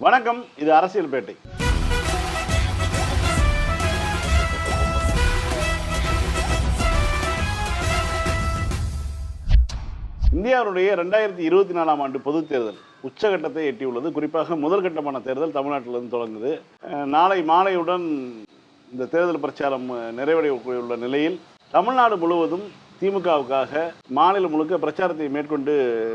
வணக்கம் இது அரசியல் பேட்டை இந்தியாவுடைய ரெண்டாயிரத்தி இருபத்தி நாலாம் ஆண்டு பொதுத் தேர்தல் உச்சகட்டத்தை எட்டியுள்ளது. குறிப்பாக முதல் கட்டமான தேர்தல் தமிழ்நாட்டிலிருந்து தொடங்குது. நாளை மாலையுடன் இந்த தேர்தல் பிரச்சாரம் அஹ், நிறைவடைய உள்ள நிலையில் தமிழ்நாடு முழுவதும் திமுகவுக்காக மாநிலம் முழுக்க பிரச்சாரத்தை மேற்கொண்டு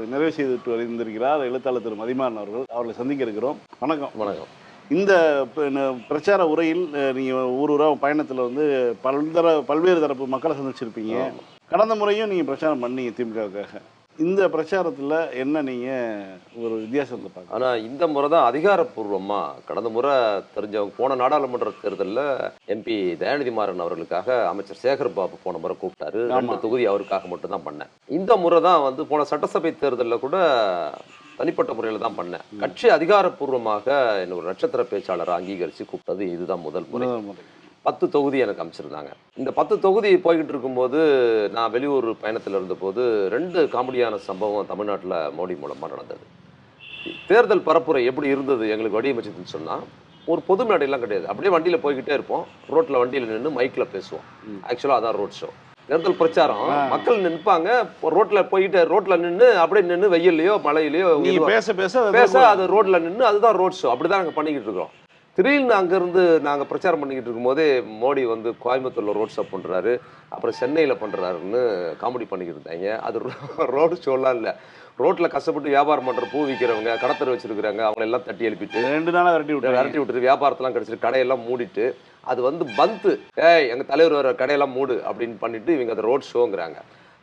நிறைவு செய்துவிட்டு வந்திருக்கிறார் எழுத்தாளர் திரு மதிமாறன் அவர்கள். அவர்களை சந்திக்க இருக்கிறோம். வணக்கம். வணக்கம். இந்த பிரச்சார உரையில் அஹ், நீங்க ஊர் ஊரா பயணத்துல வந்து பல்தர பல்வேறு தரப்பு மக்களை சந்திச்சிருப்பீங்க. கடந்த முறையும் நீங்க பிரச்சாரம் பண்ணீங்க திமுகவுக்காக. இந்த பிரச்சாரத்துல என்ன நீங்க ஒரு வித்தியாசத்தை பார்க்க ஆனா இந்த முறை தான் அதிகாரப்பூர்வமா கடந்த முறை தெரிஞ்சவங்க போன நாடாளுமன்ற தேர்தலில் எம்பி தயாநிதி மாறன் அவர்களுக்காக அமைச்சர் சேகர் பாபு போன முறை கூப்பிட்டாரு. ரெண்டு தொகுதி அவருக்காக மட்டும் தான் பண்ணேன். இந்த முறை தான் வந்து போன சட்டசபை தேர்தலில் கூட தனிப்பட்ட முறையில் தான் பண்ணேன். கட்சி அதிகாரப்பூர்வமாக என்ன ஒரு நட்சத்திர பேச்சாளரை அங்கீகரித்து கூப்பிட்டது இதுதான் முதல் முறை. பத்து தொகுதி எனக்கு அமைச்சிருந்தாங்க. இந்த பத்து தொகுதி போய்கிட்டு இருக்கும்போது நான் வெளியூர் பயணத்தில் இருந்தபோது ரெண்டு காமெடியான சம்பவம் தமிழ்நாட்டில் மோடி மூலமாக நடந்தது. தேர்தல் பரப்புரை எப்படி இருந்தது எங்களுக்கு வடிவமைச்சதுன்னு சொன்னால் ஒரு பொது மேடையெல்லாம் கிடையாது. அப்படியே வண்டியில் போய்கிட்டே இருப்போம். ரோட்டில் வண்டியில் நின்று மைக்கில் பேசுவோம். ஆக்சுவலாக அதான் ரோட் ஷோ தேர்தல் பிரச்சாரம். மக்கள் நிற்பாங்க ரோட்ல போயிட்டு ரோட்ல நின்று அப்படியே நின்று வெயில்லையோ மழையிலையோ பேச பேச பேச அது ரோட்ல நின்று அதுதான் ரோட் ஷோ அப்படிதான் நாங்க பண்ணிக்கிட்டு இருக்கோம் திடீர்னு அங்கேருந்து நாங்கள் பிரச்சாரம் பண்ணிக்கிட்டு இருக்கும்போதே மோடி வந்து கோயம்புத்தூர்ல ரோட் ஷோ பண்றாரு அப்புறம் சென்னையில பண்றாருன்னு காமெடி பண்ணிக்கிட்டு இருந்தாங்க. அது ரோடு ஷோலாம் இல்லை. ரோட்ல கஷ்டப்பட்டு வியாபாரம் பண்ற பூ விற்கிறவங்க கடத்தர் வச்சிருக்கிறாங்க அவங்க எல்லாம் தட்டி எழுப்பிட்டு ரெண்டு நாளா விரட்டி விட்டு. விரட்டி விட்டுட்டு வியாபாரத்தெல்லாம் கிடைச்சிட்டு கடையெல்லாம் மூடிட்டு அது வந்து பந்து ஏய் எங்க தலைவர் வர கடையெல்லாம் மூடு அப்படின்னு பண்ணிட்டு இவங்க அதை ரோட் ஷோங்கிறாங்க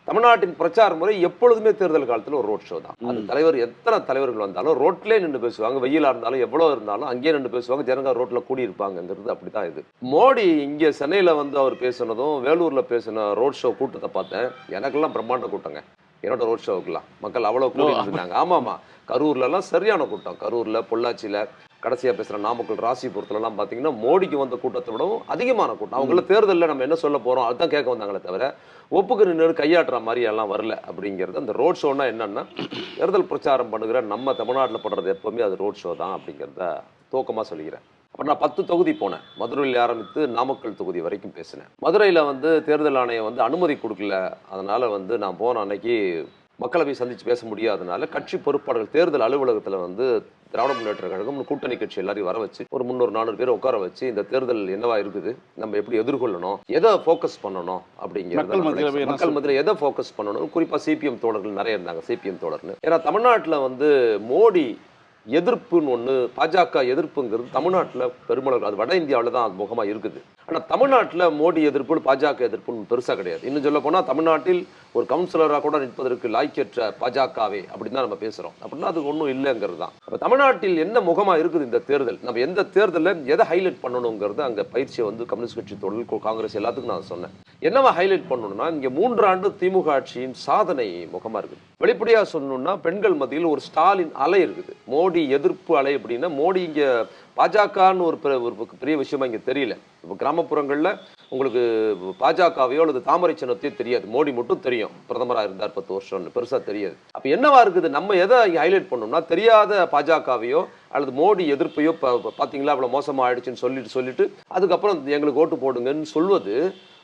தமிழ்நாட்டின் பிரச்சார முறை எப்பொழுதுமே தேர்தல் காலத்துல ஒரு ரோட் ஷோ தான். அது தலைவர் எத்தனை தலைவர்கள் வந்தாலும் ரோட்லயே நின்று பேசுவாங்க. வெயிலா இருந்தாலும் எவ்வளவு இருந்தாலும் அங்கேயே நின்று பேசுவாங்க. ஜனங்க ரோட்ல கூடி இருப்பாங்கங்கிறது அப்படிதான் இது. மோடி இங்க சென்னையில வந்து அவர் பேசுனதும் வேலூர்ல பேசின ரோட் ஷோ கூட்டத்தை பார்த்தேன். எனக்கெல்லாம் பிரம்மாண்ட கூட்டங்க. என்னோட ரோட் ஷோவுக்குலாம் மக்கள் அவ்வளோ கூடி இருந்தாங்க ஆமாமா. கரூர்ல எல்லாம் சரியான கூட்டம். கரூர்ல பொள்ளாச்சியில கடைசியா பேசுற நாமக்கல் ராசிபுரத்துல எல்லாம் பாத்தீங்கன்னா மோடிக்கு வந்த கூட்டத்தை விடவும் அதிகமான கூட்டம். அவங்கள தேர்தலில் நம்ம என்ன சொல்ல போறோம் அதுதான் கேட்க வந்தாங்களே தவிர ஒப்புக்கு நின்று கையாட்டுற மாதிரி எல்லாம் வரல அப்படிங்கிறது. அந்த ரோட் ஷோனா என்னன்னா தேர்தல் பிரச்சாரம் பண்ணுகிற நம்ம தமிழ்நாட்டில் படுறது எப்பவுமே அது ரோட் ஷோ தான் அப்படிங்கிறத தோக்கமாக சொல்லிக்கிறேன். அப்புறம் நான் பத்து தொகுதி போனேன். மதுரையில் ஆரம்பித்து நாமக்கல் தொகுதி வரைக்கும் பேசினேன். மதுரையில் வந்து தேர்தல் ஆணையம் வந்து அனுமதி கொடுக்கல. அதனால் வந்து நான் போன அன்னைக்கு மக்களை போய் சந்திச்சு பேச முடியாதனால கட்சி பொறுப்பாளர்கள் தேர்தல் அலுவலகத்தில் வந்து திராவிட முன்னேற்ற கழகம் கூட்டணி கட்சி எல்லாரையும் வர வச்சு ஒரு முந்நூறு நானூறு பேர் உட்கார வச்சு இந்த தேர்தல் என்னவா இருக்குது நம்ம எப்படி எதிர்கொள்ளணும் எதை ஃபோக்கஸ் பண்ணணும் அப்படிங்கிறது மக்கள் மத்தியில் எதை ஃபோக்கஸ் பண்ணணும்? குறிப்பாக சிபிஎம் தோழர்கள் நிறைய இருந்தாங்க சிபிஎம் தோழர்னு. ஏன்னா தமிழ்நாட்டில் வந்து மோடி எதிர்ப்புன்னு ஒன்று பாஜக எதிர்ப்புங்கிறது தமிழ்நாட்டில் பெருமளவு அது வட இந்தியாவில் தான் அது முகமாக இருக்குது. ஆனால் தமிழ்நாட்டில் மோடி எதிர்ப்பு பாஜக எதிர்ப்புன்னு பெருசாக கிடையாது. இன்னும் சொல்ல போனால் தமிழ்நாட்டில் ஒரு கவுன்சிலராக கூட நிற்பதற்கு லாய்க்கற்ற பாஜகவே அப்படின்னு தான் நம்ம பேசுகிறோம் அப்படின்னா அது ஒன்றும் இல்லைங்கிறது தான். அப்போ தமிழ்நாட்டில் என்ன முகமாக இருக்குது இந்த தேர்தல்? நம்ம எந்த தேர்தலில் எதை ஹைலைட் பண்ணணுங்கிறது அங்கே பயிற்சியை வந்து கம்யூனிஸ்ட் கட்சி தொழில் காங்கிரஸ் எல்லாத்துக்கும் நான் சொன்னேன். என்னவா ஹைலைட் பண்ணணும்னா இங்கே மூன்றாண்டு திமுக ஆட்சியின் சாதனை முகமாக இருக்குது. வெளிப்படையாக சொல்லணும்னா பெண்கள் மத்தியில் ஒரு ஸ்டாலின் அலை இருக்குது. மோடி எதிர்ப்பு அலை அப்படின்னா மோடி இங்கே பாஜகன்னு ஒரு பெ- ஒரு பெரிய விஷயமா இங்கே தெரியல. இப்போ கிராமப்புறங்களில் உங்களுக்கு பாஜகவையோ அல்லது தாமரை சின்னத்தையோ தெரியாது. மோடி மட்டும் தெரியும். பிரதமராக இருந்தார் பத்து வருஷம்னு. பெருசாக தெரியாது. அப்போ என்னவா இருக்குது? நம்ம எதை ஹைலைட் பண்ணோம்னா தெரியாத பாஜகவையோ அல்லது மோடி எதிர்ப்பையோ பார்த்தீங்களா அவ்வளோ மோசமாக ஆயிடுச்சுன்னு சொல்லிட்டு சொல்லிட்டு அதுக்கப்புறம் எங்களுக்கு ஓட்டு போடுங்கன்னு சொல்வது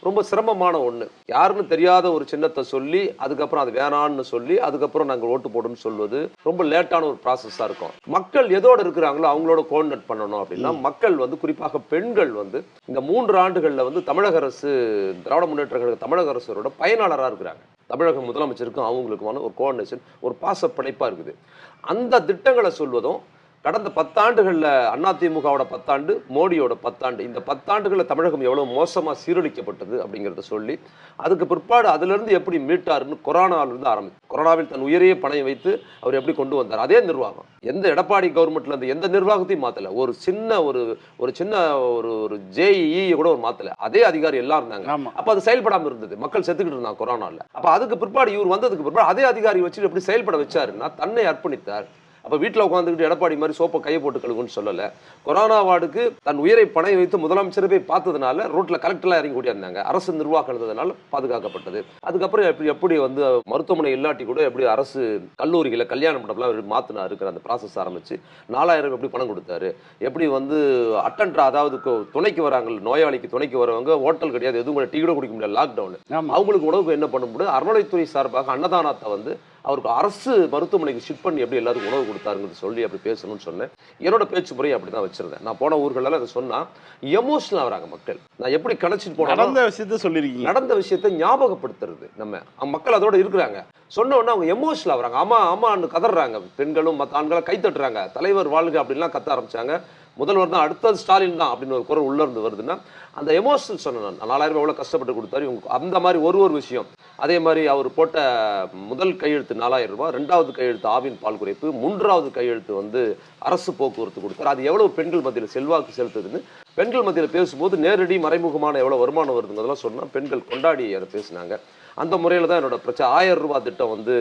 ரொம்ப சிரமமான ஒன்று யாருன்னு தெரியாத ஒரு சின்னத்தை சொல்லி அதுக்கப்புறம் அது வேணான்னு சொல்லி அதுக்கப்புறம் நாங்கள் ஓட்டு போடுன்னு சொல்வது ரொம்ப லேட்டான ஒரு ப்ராசஸாக இருக்கும். மக்கள் எதோட இருக்கிறாங்களோ அவங்களோட கோஆர்டினேட் பண்ணணும் அப்படின்னா மக்கள் வந்து குறிப்பாக பெண்கள் வந்து இந்த மூன்று ஆண்டுகளில் வந்து தமிழக அரசு திராவிட முன்னேற்ற கழக தமிழக அரசரோட பயனாளராக இருக்கிறாங்க. தமிழக முதலமைச்சருக்கும் அவங்களுக்குமான ஒரு கோஆர்டினேஷன் ஒரு பாச பிணைப்பாக இருக்குது. அந்த திட்டங்களை சொல்வதும் கடந்த பத்தாண்டுகளில் அதிமுகவோட பத்தாண்டு மோடியோட பத்தாண்டு இந்த பத்தாண்டுகளில் தமிழகம் எவ்வளோ மோசமாக சீரழிக்கப்பட்டது அப்படிங்கிறத சொல்லி அதுக்கு பிற்பாடு அதிலிருந்து எப்படி மீட்டாருன்னு கொரோனாவிலிருந்து ஆரம்பிச்சு கொரோனாவில் தன் உயிரையே பணைய வைத்து அவர் எப்படி கொண்டு வந்தார்? அதே நிர்வாகம். எந்த எடப்பாடி கவர்மெண்ட்ல இருந்து எந்த நிர்வாகத்தையும் மாற்றல ஒரு சின்ன ஒரு ஒரு சின்ன ஒரு ஒரு ஜேஇ கூட ஒரு மாற்றல அதே அதிகாரி எல்லாம் இருந்தாங்க. அப்ப அது செயல்படாம இருந்தது. மக்கள் செத்துக்கிட்டு இருந்தாங்க கொரோனால. அப்ப அதுக்கு பிற்பாடு இவர் வந்ததுக்கு பிற்பாடு அதே அதிகாரி வச்சு எப்படி செயல்பட வச்சாருன்னா தன்னை அர்ப்பணித்தார். அப்ப வீட்டுல உட்காந்துக்கிட்டு எடப்பாடி மாதிரி சோப்பை கையை போட்டு கழுகுன்னு சொல்லல. கொரோனா வார்டுக்கு தன் உயிரை பணைய வைத்து முதலமைச்சரை போய் பார்த்ததுனால ரோட்ல கலெக்டர்லாம் இறங்கி ஓடியாந்தாங்க. அரசு நிர்வாகம் இருந்ததுனால பாதுகாக்கப்பட்டது. அதுக்கப்புறம் எப்படி எப்படி வந்து மருத்துவமனை இல்லாட்டி கூட எப்படி அரசு கல்லூரிகளை கல்யாண மண்டபம்லாம் மாத்தினா இருக்கிற அந்த ப்ராசஸ் ஆரம்பிச்சு நாலாயிரம் எப்படி பணம் கொடுத்தாரு? எப்படி வந்து அட்டன்ட்ரா அதாவது துணைக்கு வராங்க நோயாளிக்கு துணைக்கு வரவங்க ஹோட்டல் கிடையாது எதுவும் கூட டீ கூட குடிக்க முடியல லாக்டவுன் அவங்களுக்கு உணவுக்கு என்ன பண்ண முடியும்? அறநிலைத்துறை சார்பாக அன்னதானத்தை வந்து அவருக்கு அரசு மருத்துவமனைக்கு ஷிஃப்ட் பண்ணி எப்படி எல்லாருக்கும் உணவு கொடுத்தாருங்கிறது சொல்லி அப்படி பேசணும்னு சொன்னேன். என்னோட பேச்சு முறையை அப்படி தான் வச்சிருந்தேன். நான் போன ஊர்களெல்லாம் அதை சொன்னா எமோஷனல் ஆகிறாங்க மக்கள். நான் எப்படி கணச்சிட்டு போனேன் நடந்த விஷயத்த சொல்லியிருக்கீங்க. நடந்த விஷயத்தை ஞாபகப்படுத்துறது நம்ம. மக்கள் அதோட இருக்கிறாங்க. சொன்ன உடனே அவங்க எமோஷனல் ஆகுறாங்க ஆமா ஆமான்னு கதறாங்க பெண்களும் மற்ற ஆண்களும் கை தட்டுறாங்க. தலைவர் வாழ்க அப்படின்லாம் கத்த ஆரம்பிச்சாங்க. முதல்வர் தான் அடுத்தது ஸ்டாலின் தான் அப்படின்னு ஒரு குரல் உள்ள இருந்து வருதுன்னா அந்த எமோஷனல் சொன்னேன் நான் நாலாயிரம் ரூபாய் எவ்வளோ கஷ்டப்பட்டு கொடுத்தாரு. இவங்க அந்த மாதிரி ஒரு ஒரு விஷயம். அதே மாதிரி அவர் போட்ட முதல் கையெழுத்து நாலாயிரம் ரூபாய் ரெண்டாவது கையெழுத்து ஆவின் பால் குறைப்பு மூன்றாவது கையெழுத்து வந்து அரசு போக்குவரத்து கொடுத்தாரு. அது எவ்வளவு பெண்கள் மத்தியில் செல்வாக்கு செலுத்துதுன்னு பெண்கள் மத்தியில் பேசும்போது நேரடி மறைமுகமான எவ்வளோ வருமானம் வருதுங்கிறதெல்லாம் சொன்னால் பெண்கள் கொண்டாடி அதை பேசினாங்க. அந்த முறையில் தான் என்னோட பிரச்சனை. ஆயிரம் ரூபாய் திட்டம் வந்து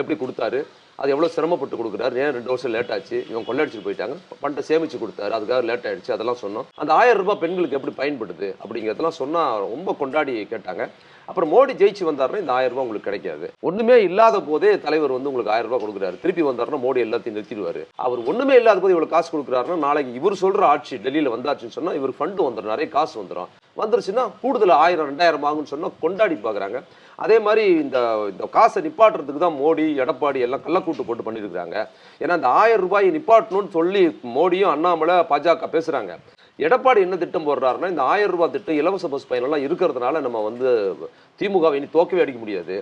எப்படி கொடுத்தாரு? அது எவ்வளோ சிரமப்பட்டு கொடுக்குறாரு? ஏன் ரெண்டு வருஷம் லேட் ஆச்சு? இவன் கொள்ளடிச்சிட்டு போயிட்டாங்க. பண்டை சேமிச்சு கொடுத்தாரு. அதுக்காக லேட் ஆயிடுச்சு. அதெல்லாம் சொன்னோம். அந்த ஆயிரம் ரூபாய் பெண்களுக்கு எப்படி பயன்படுது அப்படிங்கிறதெல்லாம் சொன்னால் ரொம்ப கொண்டாடி கேட்டாங்க. அப்புறம் மோடி ஜெயிச்சு வந்தாருன்னா இந்த ஆயிரம் ரூபாய் உங்களுக்கு கிடைக்காது. ஒண்ணுமே இல்லாத போதே தலைவர் வந்து உங்களுக்கு ஆயிரம் ரூபாய் கொடுக்குறாரு. திருப்பி வந்தாருன்னா மோடி எல்லாத்தையும் நிறுத்திடுவாரு. அவர் ஒண்ணுமே இல்லாத போது இவ்வளவு காசு கொடுக்குறாருன்னா நாளைக்கு இவர் சொல்ற ஆட்சி டெல்லியில வந்தாச்சுன்னு சொன்னா இவர் ஃபண்டு வந்துடும் நிறைய காசு வந்துடும் வந்துருச்சுன்னா கூடுதல் ஆயிரம் ரெண்டாயிரம் ஆகும்னு சொன்னா கொண்டாடி பார்க்குறாங்க. அதே மாதிரி இந்த இந்த காசை நிப்பாட்டுறதுக்கு தான் மோடி எடப்பாடி எல்லாம் கள்ளக்கூட்டு போட்டு பண்ணியிருக்கிறாங்க. ஏன்னா இந்த ஆயிரம் ரூபாயை நிப்பாட்டணும்னு சொல்லி மோடியும் அண்ணாமலை பாஜக பேசுகிறாங்க எடப்பாடி என்ன திட்டம் போடுறாருன்னா இந்த ஆயிரம் ரூபாய் திட்டம் இலவச பஸ் பயணம்லாம் இருக்கிறதுனால நம்ம வந்து திமுகவை இனி தோக்கவே அடிக்க முடியாது.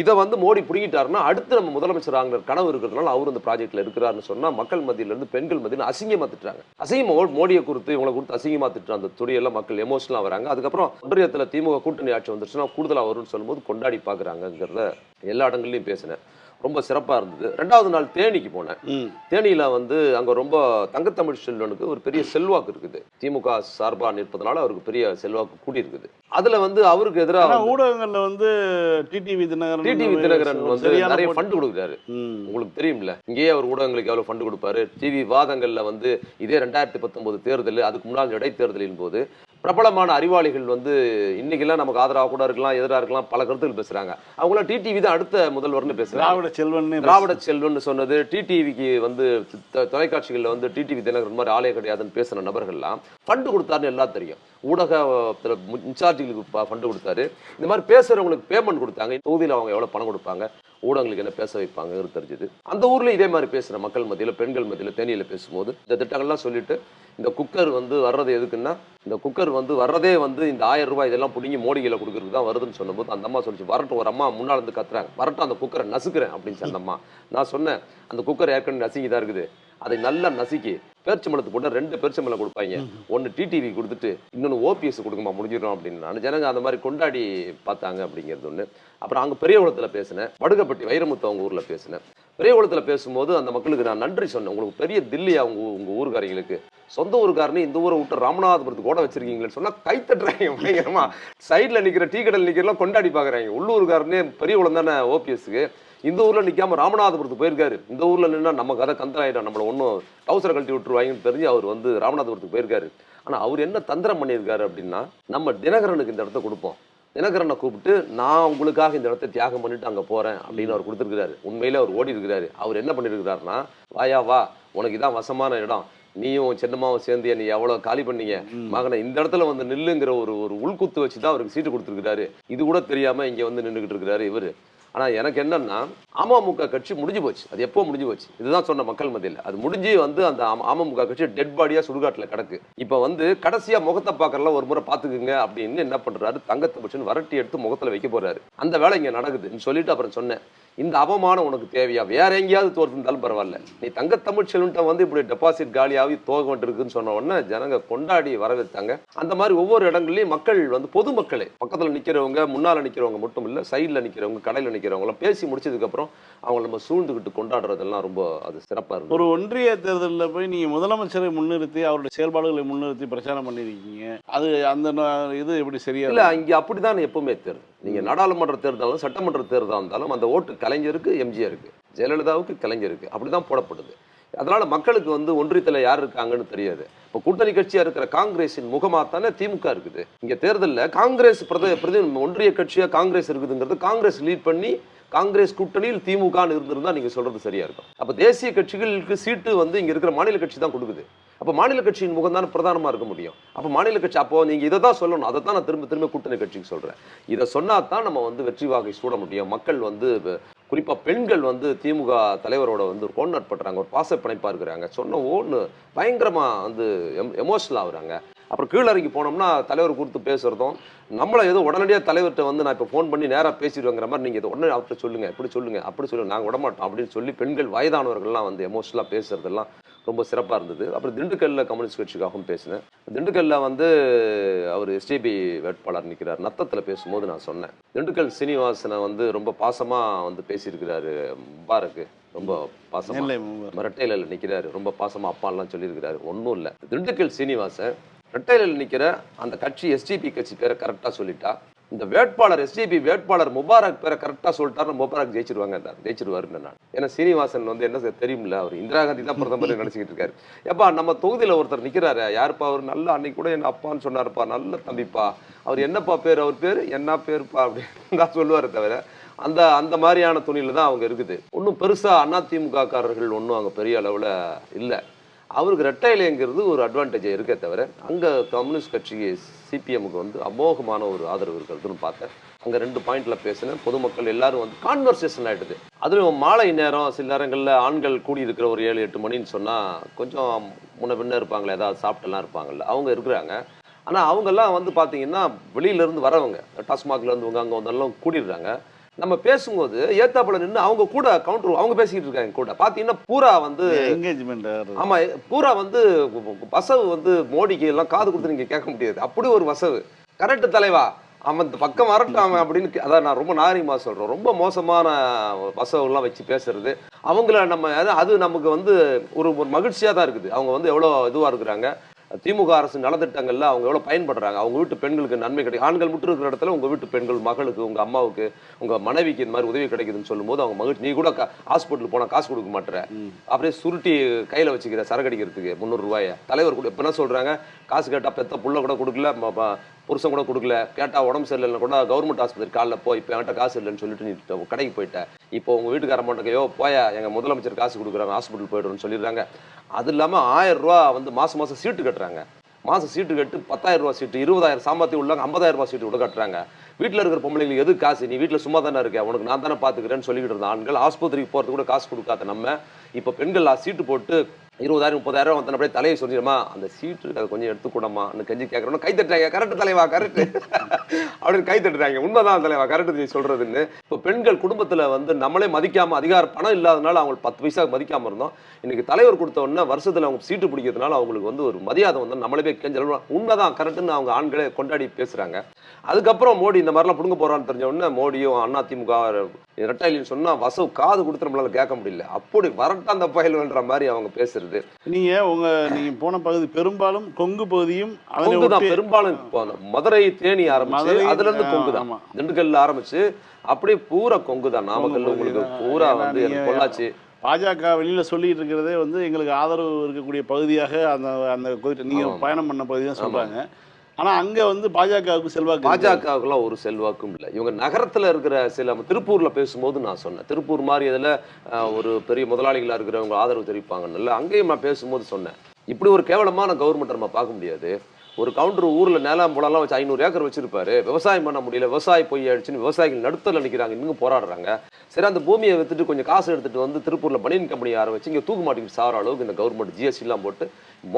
இதை வந்து மோடி பிடிங்கிட்டாருன்னா அடுத்து நம்ம முதலமைச்சர் ஆங்கிற கனவு இருக்கிறதுனால அவர் இந்த ப்ராஜெக்ட்ல இருக்கிறாருன்னு சொன்னா மக்கள் மத்தியிலிருந்து பெண்கள் மத்தியில் அசிங்கமா திட்டுறாங்க. அசிங்கமா மோடியை குறித்து இவங்களை குறித்து அசிங்கமா திட்டுற அந்த துறையெல்லாம் மக்கள் எமோஷனலா வராங்க. அதுக்கப்புறம் ஒன்றியத்தில் திமுக கூட்டணி ஆட்சி வந்துருச்சுன்னா கூடுதலாக வரும்னு சொல்லும்போது கொண்டாடி பார்க்குறாங்கிறத எல்லா இடங்கள்லையும் பேசினேன். ரொம்ப சிறப்பா இருந்தது. ரெண்டாவது நாள் தேனிக்கு போனேன். தேனியில வந்து அங்க ரொம்ப தங்கத்தமிழ் செல்வனுக்கு ஒரு பெரிய செல்வாக்கு இருக்குது. திமுக சார்பா நிற்பதனால அவருக்கு பெரிய செல்வாக்கு கூடி இருக்குது அதுல வந்து அவருக்கு எதிராக ஊடகங்கள்ல வந்து டிடிவி தினகரன் டிடிவி தினகரன் வந்து நிறைய ஃபண்ட் கொடுக்குறாரு. உங்களுக்கு தெரியும்ல? இங்கேயே அவர் ஊடகங்களுக்கு எவ்வளவு ஃபண்ட் கொடுப்பாரு? டிவி வாதங்கள்ல வந்து இதே ரெண்டாயிரத்தி பத்தொன்பது தேர்தல் அதுக்கு முன்னால் இடைத்தேர்தலின் போது பிரபலமான அறிவாளிகள் வந்து இன்னைக்கெல்லாம் நமக்கு ஆதரவாக கூட இருக்கலாம் எதிராக இருக்கலாம் பல கருத்துக்கள் பேசுறாங்க. அவங்களாம் டிடிவி தான் அடுத்த முதல்வர்னு பேசுறாங்க. திராவிட செல்வன் திராவிட செல்வன் சொன்னது டிடிவிக்கு வந்து தொலைக்காட்சிகள்ல வந்து டிடிவி தினகரன் மாதிரி ஆளே கிடையாதுன்னு பேசின நபர்கள்லாம் ஃபண்டு கொடுத்தாருன்னு எல்லாம் தெரியும். ஊடகத்தில் இன்சார்ஜுகளுக்கு ஃபண்டு கொடுத்தாரு. இந்த மாதிரி பேசுறவங்களுக்கு பேமெண்ட் கொடுத்தாங்க. தொகுதியில் அவங்க எவ்வளவு பணம் கொடுப்பாங்க? ஊடகங்களுக்கு என்ன பேச வைப்பாங்க தெரிஞ்சுது. அந்த ஊர்ல இதே மாதிரி பேசுற மக்கள் மத்தியில பெண்கள் மத்தியில தேனியில பேசும்போது இந்த திட்டங்கள்லாம் சொல்லிட்டு இந்த குக்கர் வந்து வர்றது எதுக்குன்னா இந்த குக்கர் வந்து வர்றதே வந்து இந்த ஆயிரம் ரூபாய் இதெல்லாம் பிடிங்கி மோடிகளை கொடுக்கறதுக்கு தான் வருதுன்னு சொன்னபோது அந்த அம்மா சொல்லிச்சு வரட்டும் ஒரு அம்மா முன்னால் இருந்து கத்துறாங்க. வரட்டும் அந்த குக்கரை நசுக்கிறேன் அப்படின்னு சொன்னம்மா. அம்மா நான் சொன்னேன் அந்த குக்கர் ஏற்கனவே நசுங்கி தான் இருக்குது. அதை நல்லா நசுக்கி பேரிச்சம்பழத்து போட்டு ரெண்டு பேரிச்சம்பழம் கொடுப்பாங்க. ஒன்னு டிடிவி கொடுத்துட்டு இன்னொன்னு ஓபிஎஸ் கொடுக்குமா முடிஞ்சிடும் அப்படின்னு நான் ஜனங்க அந்த மாதிரி கொண்டாடி பார்த்தாங்க அப்படிங்கிறது ஒண்ணு. அப்புறம் அங்க பெரியகுளத்துல பேசினேன். வடுகப்பட்டி வைரமுத்து அவங்க ஊர்ல பேசினேன். பெரியகுளத்துல பேசும்போது அந்த மக்களுக்கு நான் நன்றி சொன்னேன். உங்களுக்கு பெரிய தில்லி அவங்க ஊ- உங்க ஊர்காரங்களுக்கு. சொந்த ஊருக்காரனே இந்த ஊரை விட்டு ராமநாதபுரத்துக்கு கூட வச்சிருக்கீங்களேன்னு சொன்னா கை தட்டுறாங்க பயங்கரமா. சைடுல நிக்கிற டீ கடையில் நிக்கிறலாம் கொண்டாடி பாக்குறாங்க உள்ளூர்காரனே பெரியகுளம் தானே ஓபிஎஸ்க்கு இந்த ஊரில் நிற்காம ராமநாதபுரத்துக்கு போயிருக்காரு. இந்த ஊரில் நின்னா நம்ம கதை கந்தராயிடும் நம்மளை ஒன்றும் டவுசரை கழட்டி விட்டுருவாங்கன்னு தெரிஞ்சு அவர் வந்து ராமநாதபுரத்துக்கு போயிருக்காரு. ஆனால் அவர் என்ன தந்திரம் பண்ணியிருக்காரு அப்படின்னா நம்ம தினகரனுக்கு இந்த இடத்த கொடுப்போம். தினகரனை கூப்பிட்டு நான் உங்களுக்காக இந்த இடத்த தியாகம் பண்ணிட்டு அங்கே போகிறேன் அப்படின்னு அவர் கொடுத்துருக்கிறாரு. உண்மையிலே அவர் ஓடி இருக்கிறாரு. அவர் என்ன பண்ணிருக்கிறாருன்னா வாயா வா. உனக்கு இதான் வசமான இடம். நீயும் சின்னம்மாவும் சேர்ந்து நீ எவ்வளோ காலி பண்ணீங்க. மகனை இந்த இடத்துல வந்து நில்லுங்கிற ஒரு ஒரு உள்குத்து வச்சு தான் அவருக்கு சீட்டு கொடுத்துருக்கிறாரு. இது கூட தெரியாமல் இங்கே வந்து நின்றுக்கிட்டு இருக்கிறாரு இவர். ஆனால் எனக்கு என்னன்னா அமமுக கட்சி முடிஞ்சு போச்சு. அது எப்போ முடிஞ்சு போச்சு? இதுதான் சொன்ன மக்கள் மத்தியில். அது முடிஞ்சு வந்து அந்த அமமுக கட்சி டெட் பாடியாக சுடுகாட்டில் கிடக்கு. இப்போ வந்து கடைசியாக முகத்தை பார்க்கறல ஒரு முறை பார்த்துக்குங்க அப்படின்னு என்ன பண்ணுறாரு தங்கத்தை பட்சன் வரட்டி எடுத்து முகத்தில் வைக்க போகிறாரு அந்த வேலை இங்கே நடக்குதுன்னு சொல்லிட்டு அப்புறம் சொன்னேன். இந்த அவமானம் உனக்கு தேவையா? வேற எங்கேயாவது தோற்று பரவாயில்ல. நீ தங்கத்தமிழ் செல்வன்ட்ட வந்து இப்படி டெபாசிட் காலியாகி தோக வேண்டியிருக்குன்னு சொன்ன உடனே ஜனங்க கொண்டாடி வரவேற்றாங்க. அந்த மாதிரி ஒவ்வொரு இடங்கள்லயும் மக்கள் வந்து பொதுமக்களே பக்கத்துல நிக்கிறவங்க முன்னால நிக்கிறவங்க மட்டும் இல்ல சைடுல நிக்கிறவங்க கடையில நிக்கிறவங்க எல்லாம் பேசி முடிச்சதுக்கு அப்புறம் அவங்க நம்ம சூழ்ந்துகிட்டு கொண்டாடுறதெல்லாம் ரொம்ப அது சிறப்பா இருக்கும் ஒரு ஒன்றிய தேர்தலில் போய் நீங்க முதலமைச்சரை முன்னிறுத்தி அவருடைய செயல்பாடுகளை முன்னிறுத்தி பிரச்சாரம் பண்ணியிருக்கீங்க அது அந்த இது எப்படி சரியா இல்ல இங்க அப்படிதான் எப்பவுமே தேர்தல். நீங்க நாடாளுமன்ற தேர்தலும் சட்டமன்ற தேர்தலாக இருந்தாலும் அந்த ஓட்டு கலைஞருக்கு எம்ஜிஆருக்கு ஜெயலலிதாவுக்கு கலைஞருக்கு அப்படிதான் போடப்படுது. அதனால் மக்களுக்கு வந்து ஒன்றியத்தில் யார் இருக்காங்கன்னு தெரியாது. இப்போ கூட்டணி கட்சியாக இருக்கிற காங்கிரஸின் முகமாக தானே திமுக இருக்குது. இங்கே தேர்தலில் காங்கிரஸ் பிரத பிரதி ஒன்றிய கட்சியாக காங்கிரஸ் இருக்குதுங்கிறது காங்கிரஸ் லீட் பண்ணி காங்கிரஸ் கூட்டணியில் திமுக இருந்திருந்தா நீங்க சொல்றது சரியா இருக்கும். அப்ப தேசிய கட்சிகளுக்கு சீட்டு வந்து இங்க இருக்கிற மாநில கட்சி தான் கொடுக்குது. அப்ப மாநில கட்சியின் முகம் தானே பிரதானமா இருக்க முடியும். அப்ப மாநில கட்சி அப்போ நீங்க இதை தான் சொல்லணும். அதை தான் நான் திரும்ப திரும்ப கூட்டணி கட்சிக்கு சொல்றேன். இதை சொன்னா தான் நம்ம வந்து வெற்றி வாகை சூட முடியும். மக்கள் வந்து குறிப்பாக குறிப்பா பெண்கள் வந்து திமுக தலைவரோட வந்து ஒரு கோன் பண்றாங்க ஒரு பாச பிணைப்பா இருக்கிறாங்க. சொன்ன ஓன்னு பயங்கரமா வந்து எமோஷனல் ஆகுறாங்க. அப்புறம் கீழே இறங்கி போனோம்னா தலைவர் கொடுத்து பேசுறதும் நம்மளை ஏதோ உடனடியாக தலைவர்கிட்ட வந்து நான் இப்போ ஃபோன் பண்ணி நேராக பேசிடுவேங்கிற மாதிரி நீங்கள் இதை உடனே அவர்கிட்ட சொல்லுங்க இப்படி சொல்லுங்க அப்படி சொல்லுங்க நாங்கள் விடமாட்டோம் அப்படின்னு சொல்லி பெண்கள் வயதானவர்கள்லாம் வந்து எமோஷனலாக பேசுறதெல்லாம் ரொம்ப சிறப்பாக இருந்தது. அப்புறம் திண்டுக்கல்ல கம்யூனிஸ்ட் கட்சிக்காகவும் பேசினேன். திண்டுக்கல்ல வந்து அவர் எஸ்டிபி வேட்பாளர் நிற்கிறார் நத்தத்தில் பேசும்போது நான் சொன்னேன். திண்டுக்கல் சீனிவாசனை வந்து ரொம்ப பாசமாக வந்து பேசியிருக்கிறாரு முபாரக்கு ரொம்ப பாசமாக நெல்லை மூவர். ரெட்டையில நிக்கிறாரு. ரொம்ப பாசமா அப்பாலாம் சொல்லியிருக்கிறாரு. ஒன்றும் இல்லை. திண்டுக்கல் சீனிவாசன் ரெட்டையில நிக்கிற அந்த கட்சி எஸ்டிபி கட்சி பேரை கரெக்டா சொல்லிட்டா இந்த வேட்பாளர் எஸ்டிபி வேட்பாளர் முபாரக் பேரை கரெக்டா சொல்லிட்டாரு முபாரக் ஜெயிச்சிருவாங்க ஜெயிச்சிருவாருன்னு நான். ஏன்னா சீனிவாசன் வந்து என்ன செய்ய தெரியும்ல அவர் இந்திரா காந்தி தான் பிரதமர் நினைச்சுக்கிட்டு இருக்காரு. ஏப்பா நம்ம தொகுதியில ஒருத்தர் நிக்கிறாரு யாருப்பா அவர் நல்ல அன்னைக்கு கூட என் அப்பான்னு சொன்னாருப்பா நல்ல தம்பிப்பா அவர் என்னப்பா பேர் அவர் பேர் என்ன பேருப்பா அப்படின்னு தான் சொல்லுவாரு தவிர அந்த அந்த மாதிரியான துணியில தான் அவங்க இருக்குது. ஒன்றும் பெருசா அதிமுக காரர்கள் ஒன்றும் அங்கே பெரிய அளவில் இல்லை. அவருக்கு ரெட்டையிலேங்கிறது ஒரு அட்வான்டேஜ் இருக்கே தவிர அங்கே கம்யூனிஸ்ட் கட்சிக்கு சிபிஎம்க்கு வந்து அமோகமான ஒரு ஆதரவு இருக்கிறதுன்னு பார்த்தேன். அங்கே ரெண்டு பாயிண்டில் பேசினேன். பொதுமக்கள் எல்லாரும் வந்து கான்வர்சேஷன் ஆகிடுது அதுவும் மாலை நேரம் சில நேரங்களில் ஆண்கள் கூடி இருக்கிற ஒரு ஏழு எட்டு மணின்னு சொன்னால் கொஞ்சம் முன்ன பின்ன இருப்பாங்களே ஏதாவது சாப்பிட்டுலாம் இருப்பாங்கல்ல. அவங்க இருக்கிறாங்க. ஆனால் அவங்கெல்லாம் வந்து பார்த்தீங்கன்னா வெளியிலேருந்து வரவங்க டாஸ்மாக்லேருந்து இருந்து அங்கே வந்தெல்லாம் கூடிடுறாங்க. நம்ம பேசும்போது ஏத்தாப்புல நின்று அவங்க கூட கவுண்டர் அவங்க பேசிக்கிட்டு இருக்காங்க கூட. பார்த்தீங்கன்னா பூரா வந்து என்கேஜ்மெண்ட் ஆமா பூரா வந்து வசவு வந்து மோடிக்கு எல்லாம் காது கொடுத்து நீங்க கேட்க முடியாது. அப்படி ஒரு வசவு. கரெக்ட் தலைவா? அவன் இந்த பக்கம் வரட்டும் அப்படின்னு அதான் நான் ரொம்ப நாரிமா சொல்றேன். ரொம்ப மோசமான வசவுலாம் வச்சு பேசுறது. அவங்கள நம்ம அது- அது நமக்கு வந்து ஒரு ஒரு மகிழ்ச்சியா தான் இருக்குது. அவங்க வந்து எவ்வளவு இதுவா இருக்கிறாங்க. திமுக அரசு நலத்திட்டங்கள்ல அவங்க எவ்வளவு பயன்படுறாங்க? அவங்க வீட்டு பெண்களுக்கு நன்மை கிடைக்கும் ஆண்கள் மட்டும் இருக்கிற இடத்துல உங்க வீட்டு பெண்கள் மகளுக்கு உங்க அம்மாவுக்கு உங்க மனைவிக்கு இந்த மாதிரி உதவி கிடைக்குதுன்னு சொல்லும்போது அவங்க மகிழ்ச்சி நீ கூட ஹாஸ்பிட்டல் போனா காசு கொடுக்க மாட்டேற. அப்படியே சுருட்டி கையில வச்சுக்கிற சரக்கு அடிக்கிறதுக்கு முந்நூறு ரூபாய. தலைவர் கூட இப்ப என்ன சொல்றாங்க? காசு கேட்டா பெத்த புள்ள கூட கொடுக்கல புருஷன் கூட கொடுக்கல. கேட்டால் உடம்பு சரியில்லைன்னு கூட கவர்மெண்ட் ஆஸ்பத்திரி காலில் போய் இப்போ என்கிட்ட காசு இல்லைன்னு சொல்லிட்டு நீ கடைக்கு போயிட்டேன் இப்போ உங்கள் வீட்டுக்கார மாட்டேங்கையோ போயா எங்கள் முதலமைச்சர் காசு கொடுக்குறாங்க ஹாஸ்பிட்டல் போயிடுறோம்னு சொல்லிடுறாங்க. அது இல்லாமல் ஆயிரம் ரூபா வந்து மாதம் மாதம் சீட்டு கட்டுறாங்க. மாதம் சீட்டு கட்டு பத்தாயிரம் ரூபா சீட்டு இருபதாயிரம் சாமர்த்தியம் உள்ளவங்க ஐம்பதாயிரம் ரூபா சீட்டு கூட கட்டுறாங்க. வீட்டில் இருக்கிற பொம்பளைங்களுக்கு எது காசு? நீ வீட்டில் சும்மா தானே இருக்க? உனக்கு நான் தானே பார்த்துக்கிறேன்னு சொல்லிக்கிட்டு இருந்த ஆண்கள் ஆஸ்பத்திரிக்கு போகிறது கூட காசு கொடுக்காத நம்ம. இப்போ பெண்கள் சீட்டு போட்டு இருபதாயிரம் முப்பதாயிரம் வந்து அப்படியே தலையை சொல்லிடுமா அந்த சீட்டு அதை கொஞ்சம் எடுத்துக்கூடமா கஞ்சி கேட்குறோம் கை தட்டுறாங்க. கரெக்ட் தலைவா கரெக்ட் அப்படின்னு கை தட்டுறாங்க. உண்மைதான் தலைவா கரெக்ட் நீ சொல்றதுன்னு. இப்போ பெண்கள் குடும்பத்தில் வந்து நம்மளே மதிக்காம அதிகார பணம் இல்லாதனால அவங்களுக்கு பத்து பைசா மதிக்காம இருந்தோம். இன்னைக்கு தலைவர் கொடுத்த உடனே வருஷத்தில் அவங்க சீட்டு பிடிக்கிறதுனால அவங்களுக்கு வந்து ஒரு மரியாதை வந்து நம்மளே போய் கெஞ்சல் உண்மைதான் கரெக்ட்னு அவங்க ஆண்களே கொண்டாடி பேசுறாங்க. அதுக்கப்புறம் மோடி இந்த மாதிரிலாம் பிடுங்க போறான்னு தெரிஞ்ச உடனே மோடியும் அண்ணா திமுக இரட்டையிலும் சொன்னா வசவு காது கொடுத்து நம்மளால கேட்க முடியல. அப்படி வரட்டும் அந்த பயல்ன்ற மாதிரி அவங்க பேசுறது நீங்க உங்க நீங்க போன பகுதி பெரும்பாலும் கொங்கு பகுதியும் கொங்கு தான் பெரும்பாலும் மதுரை தேனி ஆரம்பிச்சு அதுல இருந்து கொங்கு தான். திண்டுக்கல்ல ஆரம்பிச்சு அப்படியே பூரா கொங்கு தான் நாமக்கல் உங்களுக்கு. பூரா வந்து பொள்ளாச்சி பாஜக வெளியில சொல்லிட்டு இருக்கிறதே வந்து எங்களுக்கு ஆதரவு இருக்கக்கூடிய பகுதியாக அந்த அந்த குறி- நீங்க ஆமா. பயணம் பண்ண பகுதி தான் சொல்றாங்க ஆனா அங்கே வந்து பாஜகவுக்கு செல்வாக்கு பாஜகவுக்குலாம் ஒரு செல்வாக்கும் இல்லை. இவங்க நகரத்தில் இருக்கிற சில திருப்பூரில் பேசும்போது நான் சொன்னேன். திருப்பூர் மாதிரி இதில் ஒரு பெரிய முதலாளிகளா இருக்கிறவங்க ஆதரவு தெரிவிப்பாங்கன்னு அங்கேயும் நான் பேசும்போது சொன்னேன். இப்படி ஒரு கேவலமான கவர்மெண்ட் நம்ம பார்க்க முடியாது. ஒரு கவுண்டர் ஊரில் நிலம் புலம்லாம் வச்சு ஐநூறு ஏக்கர் வச்சிருப்பாரு. விவசாயம் பண்ண முடியல விவசாய பொய் ஆயிடுச்சுன்னு விவசாயிகள் நடுத்தல நிற்கிறாங்க இன்னும் போராடுறாங்க. சரி அந்த பூமியை வித்துட்டு கொஞ்சம் காசு எடுத்துட்டு வந்து திருப்பூரில் பனியன் கம்பெனி ஆரம்பிச்சு இங்கே தூக்கு மாட்டிக்கிட்டு சாகிற அளவுக்கு இந்த கவர்மெண்ட் ஜிஎஸ்டி எல்லாம் போட்டு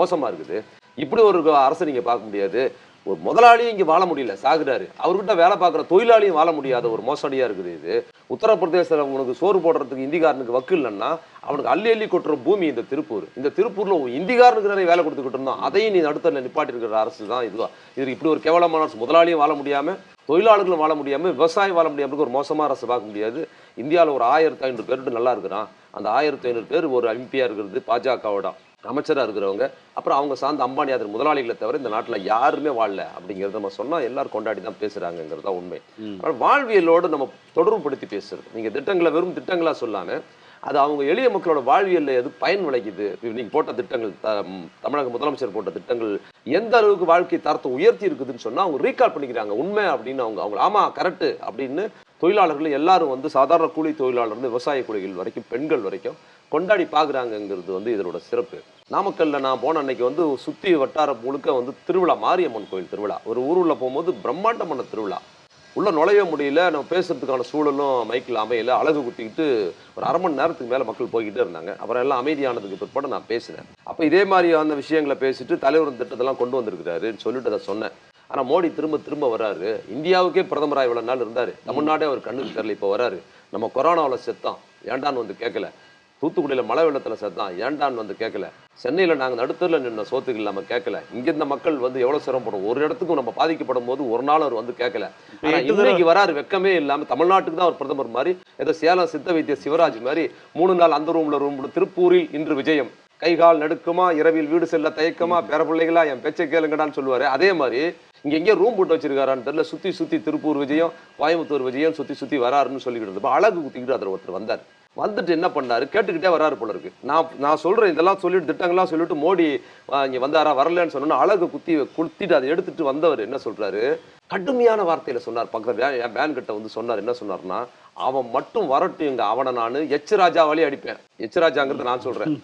மோசமா இருக்குது. இப்படி ஒரு அரசு நீங்க பார்க்க முடியாது. ஒரு முதலாளியும் இங்கே வாழ முடியல சாகுறாரு. அவர்கிட்ட வேலை பார்க்குற தொழிலாளியும் வாழ முடியாத ஒரு மோசடியாக இருக்குது இது. உத்தரப்பிரதேசத்தில் உனக்கு சோறு போடுறதுக்கு இந்திக்காரனுக்கு வக்கு இல்லைன்னா அவனுக்கு அள்ளி அள்ளி கொட்டுற பூமி இந்த திருப்பூர். இந்த திருப்பூரில் இந்திக்காரனுக்கு நிறைய வேலை கொடுத்துக்கிட்டு இருந்தோம். அதையும் நீ நடுத்தரில் நிப்பாட்டிருக்கிற அரசு தான் இதுவா. இது இப்படி ஒரு கேவலமான அரசு முதலாளியும் வாழ முடியாமல் தொழிலாளர்களும் வாழ முடியாமல் விவசாயம் வாழ முடியாமல் ஒரு மோசமான அரசு பார்க்க முடியாது. இந்தியாவில் ஒரு ஆயிரத்தி ஐநூறு பேர்ட்டு நல்லா இருக்கிறான். அந்த ஆயிரத்தி ஐநூறு பேர் ஒரு எம்பியாக இருக்கிறது பாஜகவோட. அமைச்சரா இருக்கிறவங்க அப்புறம் அவங்க சார்ந்த அம்பானி அதன் முதலாளிகளை தவிர இந்த நாட்டுல யாருமே வாழல அப்படிங்கறத நம்ம சொன்னா எல்லாரும் கொண்டாடி தான் பேசுறாங்கிறது தான் உண்மை. ஆனால் வாழ்வியலோடு நம்ம தொடர்புபடுத்தி பேசுறது. நீங்க திட்டங்களை வெறும் திட்டங்களா சொல்லாம அது அவங்க எளிய மக்களோட வாழ்வியல்ல எது பயன் விளைக்குது? நீங்க போட்ட திட்டங்கள் த- தமிழக முதலமைச்சர் போட்ட திட்டங்கள் எந்த அளவுக்கு வாழ்க்கை தரத்தை உயர்த்தி இருக்குதுன்னு சொன்னா அவங்க ரீகால் பண்ணிக்கிறாங்க. உண்மை அப்படின்னு அவங்க அவங்க ஆமா கரெக்ட் அப்படின்னு தொழிலாளர்கள் எல்லாரும் வந்து சாதாரண கூலி தொழிலாளர் விவசாய கூலிகள் வரைக்கும் பெண்கள் வரைக்கும் கொண்டாடி பார்க்குறாங்கங்கிறது வந்து இதனோட சிறப்பு. நாமக்கல்ல நான் போன அன்னைக்கு வந்து சுத்தி வட்டார முழுக்க வந்து திருவிழா மாரியம்மன் கோயில் திருவிழா. ஒரு ஊருள்ள போகும்போது பிரம்மாண்டமான திருவிழா. உள்ள நுழைய முடியல நம்ம பேசுறதுக்கான சூழலும் மைக்கில் அமையல. அழகு குத்திக்கிட்டு ஒரு அரை மணி நேரத்துக்கு மேல மக்கள் போய்கிட்டே இருந்தாங்க. அப்புறம் எல்லாம் அமைதியானதுக்கு பிற்பாடு நான் பேசினேன். அப்போ இதே மாதிரியான விஷயங்களை பேசிட்டு தலைவர் திட்டத்தெல்லாம் கொண்டு வந்திருக்கிறாருன்னு சொல்லிட்டு அதை சொன்னேன். ஆனா மோடி திரும்ப திரும்ப வராரு இந்தியாவுக்கே பிரதமராக இவ்வளவு நாள் இருந்தாரு. தமிழ்நாடே அவர் கண்ணுக்கு தெரியல இப்போ வராரு நம்ம கொரோனாவில் செத்தோம். ஏண்டான்னு வந்து கேட்கல. தூத்துக்குடியில மழை வெள்ளத்துல செத்தான் ஏண்டான்னு வந்து கேட்கல. சென்னையில நாங்க நடுத்தரில் நின்ன சோத்துக்கு இல்லாம கேட்கல. இங்க இருந்த மக்கள் வந்து எவ்வளவு சிரமப்படும்? ஒரு இடத்துக்கும் நம்ம பாதிக்கப்படும் போது ஒரு நாள் அவர் வந்து கேட்கல. இன்னைக்கு வராரு வெக்கமே இல்லாம தமிழ்நாட்டுக்கு தான் ஒரு பிரதமர் மாதிரி ஏதோ சேலம் சித்த வைத்திய சிவராஜ் மாதிரி மூணு நாள் அந்த ரூம்ல ரூம் திருப்பூரில் இன்று விஜயம். கைகால் நடுக்குமா? இரவில் வீடு செல்ல தயக்கமா? பேர பிள்ளைகளா? என் பேச்சை கேளுங்கடான்னு சொல்லுவாரு. அதே மாதிரி இங்கே எங்கேயோ ரூம் போட்டு வச்சிருக்காரான்னு தெரியல. சுற்றி சுற்றி திருப்பூர் விஜயம் கோயம்புத்தூர் விஜயம் சுற்றி சுற்றி வராருன்னு சொல்லிக்கிட்டு இருந்தப்ப அழகு குத்திக்கிட்டு அதில் ஒருத்தர் வந்தார். வந்துட்டு என்ன பண்ணார்? கேட்டுக்கிட்டே வராரு போல இருக்கு. நான் நான் சொல்கிறேன் இதெல்லாம் சொல்லிட்டு திட்டங்கள்லாம் சொல்லிட்டு மோடி இங்கே வந்தாரா வரலன்னு சொன்னோன்னா அழகு குத்தி குத்திட்டு அதை எடுத்துட்டு வந்தவர் என்ன சொல்கிறாரு கடுமையான வார்த்தையில் சொன்னார். பக்கத்தில் என் பேன் கிட்ட வந்து சொன்னார். என்ன சொன்னார்னா அவன் மட்டும் வரட்டும் இங்க. அவனை நான் எச் ராஜா வழி அடிப்பேன். எச் ராஜாங்கிறத நான் சொல்றேன்.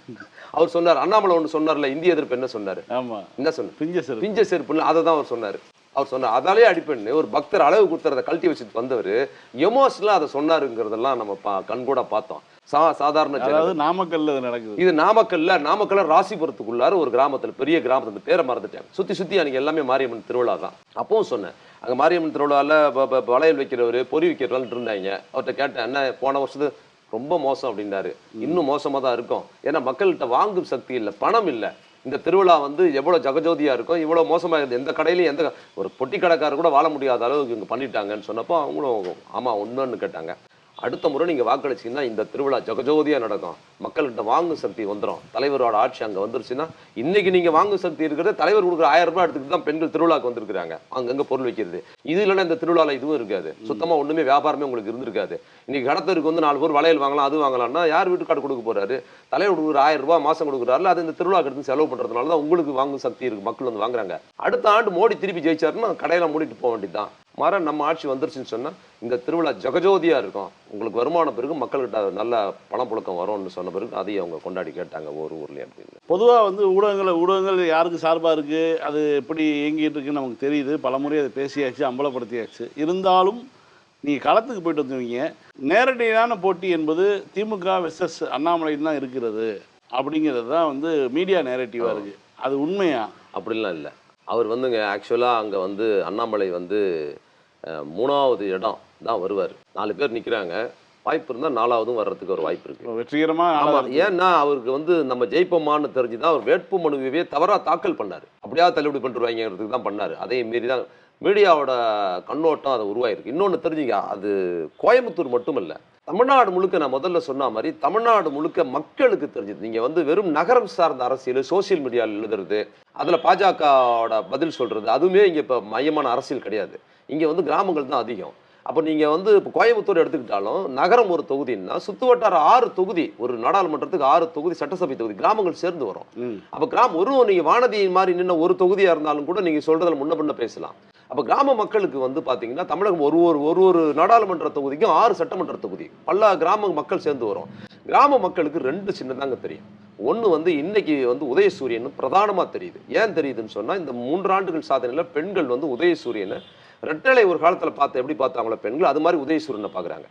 அவர் சொன்னார் அண்ணாமலை ஒன்று சொன்னார்ல இந்திய எதிர்ப்பு என்ன சொன்னாரு? ஆமா. என்ன சொன்னார்? பிஞ்ச பிஞ்ச செருப்புன்னு அதை தான் அவர் சொன்னார். அவர் சொன்னார் அதாலே அடிப்பேன்னு. ஒரு பக்தர் அளவு கொடுத்துறத கழட்டி வச்சுட்டு வந்தவர் எமோஷனலாக அதை சொன்னாருங்கிறதெல்லாம் நம்ம பா கண்கூட பார்த்தோம். சா சாதாரண. அதாவது நாமக்கல்ல நடக்குது. இது நாமக்கல்ல நாமக்கல்ல ராசிபுரத்துக்குள்ளார ஒரு கிராமத்துல பெரிய கிராமத்துல பேரை மறந்துட்டேன். சுத்தி சுத்தி அன்னைக்கு எல்லாமே மாரியம்மன் திருவிழா தான். அப்பவும் சொன்னேன் அங்க மாரியம்மன் ப- வளையல் வைக்கிறவர் பொறி வைக்கிறவர்கள் இருந்தாங்க. அவர்கிட்ட கேட்டேன் என்ன போன வருஷத்து ரொம்ப மோசம் அப்படின்னாரு. இன்னும் மோசமா தான் இருக்கும். ஏன்னா மக்கள்கிட்ட வாங்கும் சக்தி இல்லை பணம் இல்லை. இந்த திருவிழா வந்து எவ்வளவு ஜகஜோதியா இருக்கும் இவ்வளவு மோசமா இருக்குது எந்த கடையிலையும் எந்த ஒரு பொட்டி கடைக்காரர் கூட வாழ முடியாத அளவுக்கு இங்க பண்ணிட்டாங்கன்னு சொன்னப்போ அவங்களும் ஆமா உண்மைன்னு கேட்டாங்க. அடுத்த முறை நீங்க வாக்களிச்சிங்கன்னா இந்த திருவிழா ஜகஜோதியாக நடக்கும். மக்கள்கிட்ட வாங்கும் சக்தி வந்துடும் தலைவரோட ஆட்சி அங்க வந்துருச்சுன்னா இன்னைக்கு நீங்க வாங்கும் சக்தி இருக்கிறத தலைவர் கொடுக்குற ஆயிரம் ரூபாய் எடுத்துக்கிட்டு தான் பெண்கள் திருவிழாக்கு வந்திருக்கிறாங்க. அங்கங்கே பொருள் வைக்கிறது. இது இல்லைன்னா இந்த திருவிழால இதுவும் இருக்காது. சுத்தமா ஒண்ணுமே வியாபாரமே உங்களுக்கு இருந்திருக்காது. இன்றைக்கி கடத்தருக்கு வந்து நாலு பேர் வளையல் வாங்கலாம் அது வாங்கலாம்னா யார் வீட்டுக்காடு கொடுக்க போகிறாரு தலைவர் கொடுக்குற ஆயிரம் ரூபாய் மாதம் கொடுக்குறாருல அது இந்த திருவிழா எடுத்து செலவு பண்ணுறதுனால தான் உங்களுக்கு வாங்கும் சக்தி இருக்குது மக்கள் வந்து வாங்குறாங்க. அடுத்த ஆண்டு மோடி திருப்பி ஜெயிச்சாருன்னா கடையில் மூடிட்டு போக வேண்டியதுதான். மர நம்ம ஆட்சி வந்துருச்சுன்னு சொன்னால் இந்த திருவிழா ஜெகஜோதியாக இருக்கும். உங்களுக்கு வருமானம் பிறகு மக்கள்கிட்ட நல்ல பணம் புழக்கம் வரும்னு சொன்ன பிறகு அதையும் அவங்க கொண்டாடி கேட்டாங்க ஒரு ஊர்லேயே அப்படின்னு. பொதுவாக வந்து ஊடகங்கள் ஊடகங்கள் யாருக்கு சார்பாக இருக்குது அது எப்படி இயங்கிட்டு இருக்குன்னு நமக்கு தெரியுது. பலமுறை அதை பேசியாச்சு அம்பலப்படுத்தியாச்சு. இருந்தாலும் நீங்க களத்துக்கு போயிட்டு வந்துருவீங்க. நேரடியான போட்டி என்பது திமுக வெர்சஸ் அண்ணாமலைன்னு தான் இருக்கிறது. அப்படிங்கிறது தான் வந்து மீடியா நேரட்டிவா இருக்கு. அது உண்மையா? அப்படிலாம் இல்லை. அவர் வந்துங்க ஆக்சுவலாக அங்கே வந்து அண்ணாமலை வந்து மூணாவது இடம் தான் வருவார். நாலு பேர் நிற்கிறாங்க வாய்ப்பு இருந்தால் நாலாவதும் வர்றதுக்கு ஒரு வாய்ப்பு இருக்கு. வெற்றிகரமா ஆமா. ஆளா ஏன்னா அவருக்கு வந்து நம்ம ஜெயிப்போமான்னு தெரிஞ்சு தான் அவர் வேட்பு மனுவையே தவறா தாக்கல் பண்ணாரு. அப்படியாவது தள்ளுபடி பண்ணிருவாங்கிறதுக்கு தான் பண்ணாரு. அதே மீறி தான் மீடியாவோட கண்ணோட்டம் அதை உருவாயிருக்கு. இன்னொன்று தெரிஞ்சுங்க அது கோயம்புத்தூர் மட்டும் தமிழ்நாடு முழுக்க நான் முதல்ல சொன்ன மாதிரி தமிழ்நாடு முழுக்க மக்களுக்கு தெரிஞ்சது. நீங்கள் வந்து வெறும் நகரம் சார்ந்த அரசியல் சோசியல் மீடியாவில் எழுதுறது அதில் பாஜகவோட பதில் சொல்கிறது அதுவுமே இங்கே இப்போ மையமான அரசியல் கிடையாது. இங்கே வந்து கிராமங்கள் தான் அதிகம். அப்போ நீங்க வந்து இப்போ கோயம்புத்தூர் எடுத்துக்கிட்டாலும் நகரம் ஒரு தொகுதின்னா சுத்துவட்டார ஆறு தொகுதி ஒரு நாடாளுமன்றத்துக்கு ஆறு தொகுதி சட்டசபை தொகுதி கிராமங்கள் சேர்ந்து வரும். அப்ப கிராமம் ஒரு நீங்க வானதி மாதிரி நின்ன ஒரு தொகுதியா இருந்தாலும் கூட நீங்க சொல்றதுல முன்ன பின்ன பேசலாம். அப்ப கிராம மக்களுக்கு வந்து பாத்தீங்கன்னா தமிழகம் ஒரு ஒரு ஒரு ஒரு நாடாளுமன்ற தொகுதிக்கும் ஆறு சட்டமன்ற தொகுதி பல கிராம மக்கள் சேர்ந்து வரும். கிராம மக்களுக்கு ரெண்டு சின்னதாங்க தெரியும். ஒண்ணு வந்து இன்னைக்கு வந்து உதயசூரியன் பிரதானமா தெரியுது. ஏன் தெரியுதுன்னு சொன்னா இந்த மூன்றாண்டுகள் சாதனையில பெண்கள் வந்து உதயசூரியனை ரெட்டலை ஒரு காலத்துல பார்த்து எப்படி பார்த்தாங்களோ பெண்கள் அது மாதிரி உதயசூரனை பார்க்குறாங்க.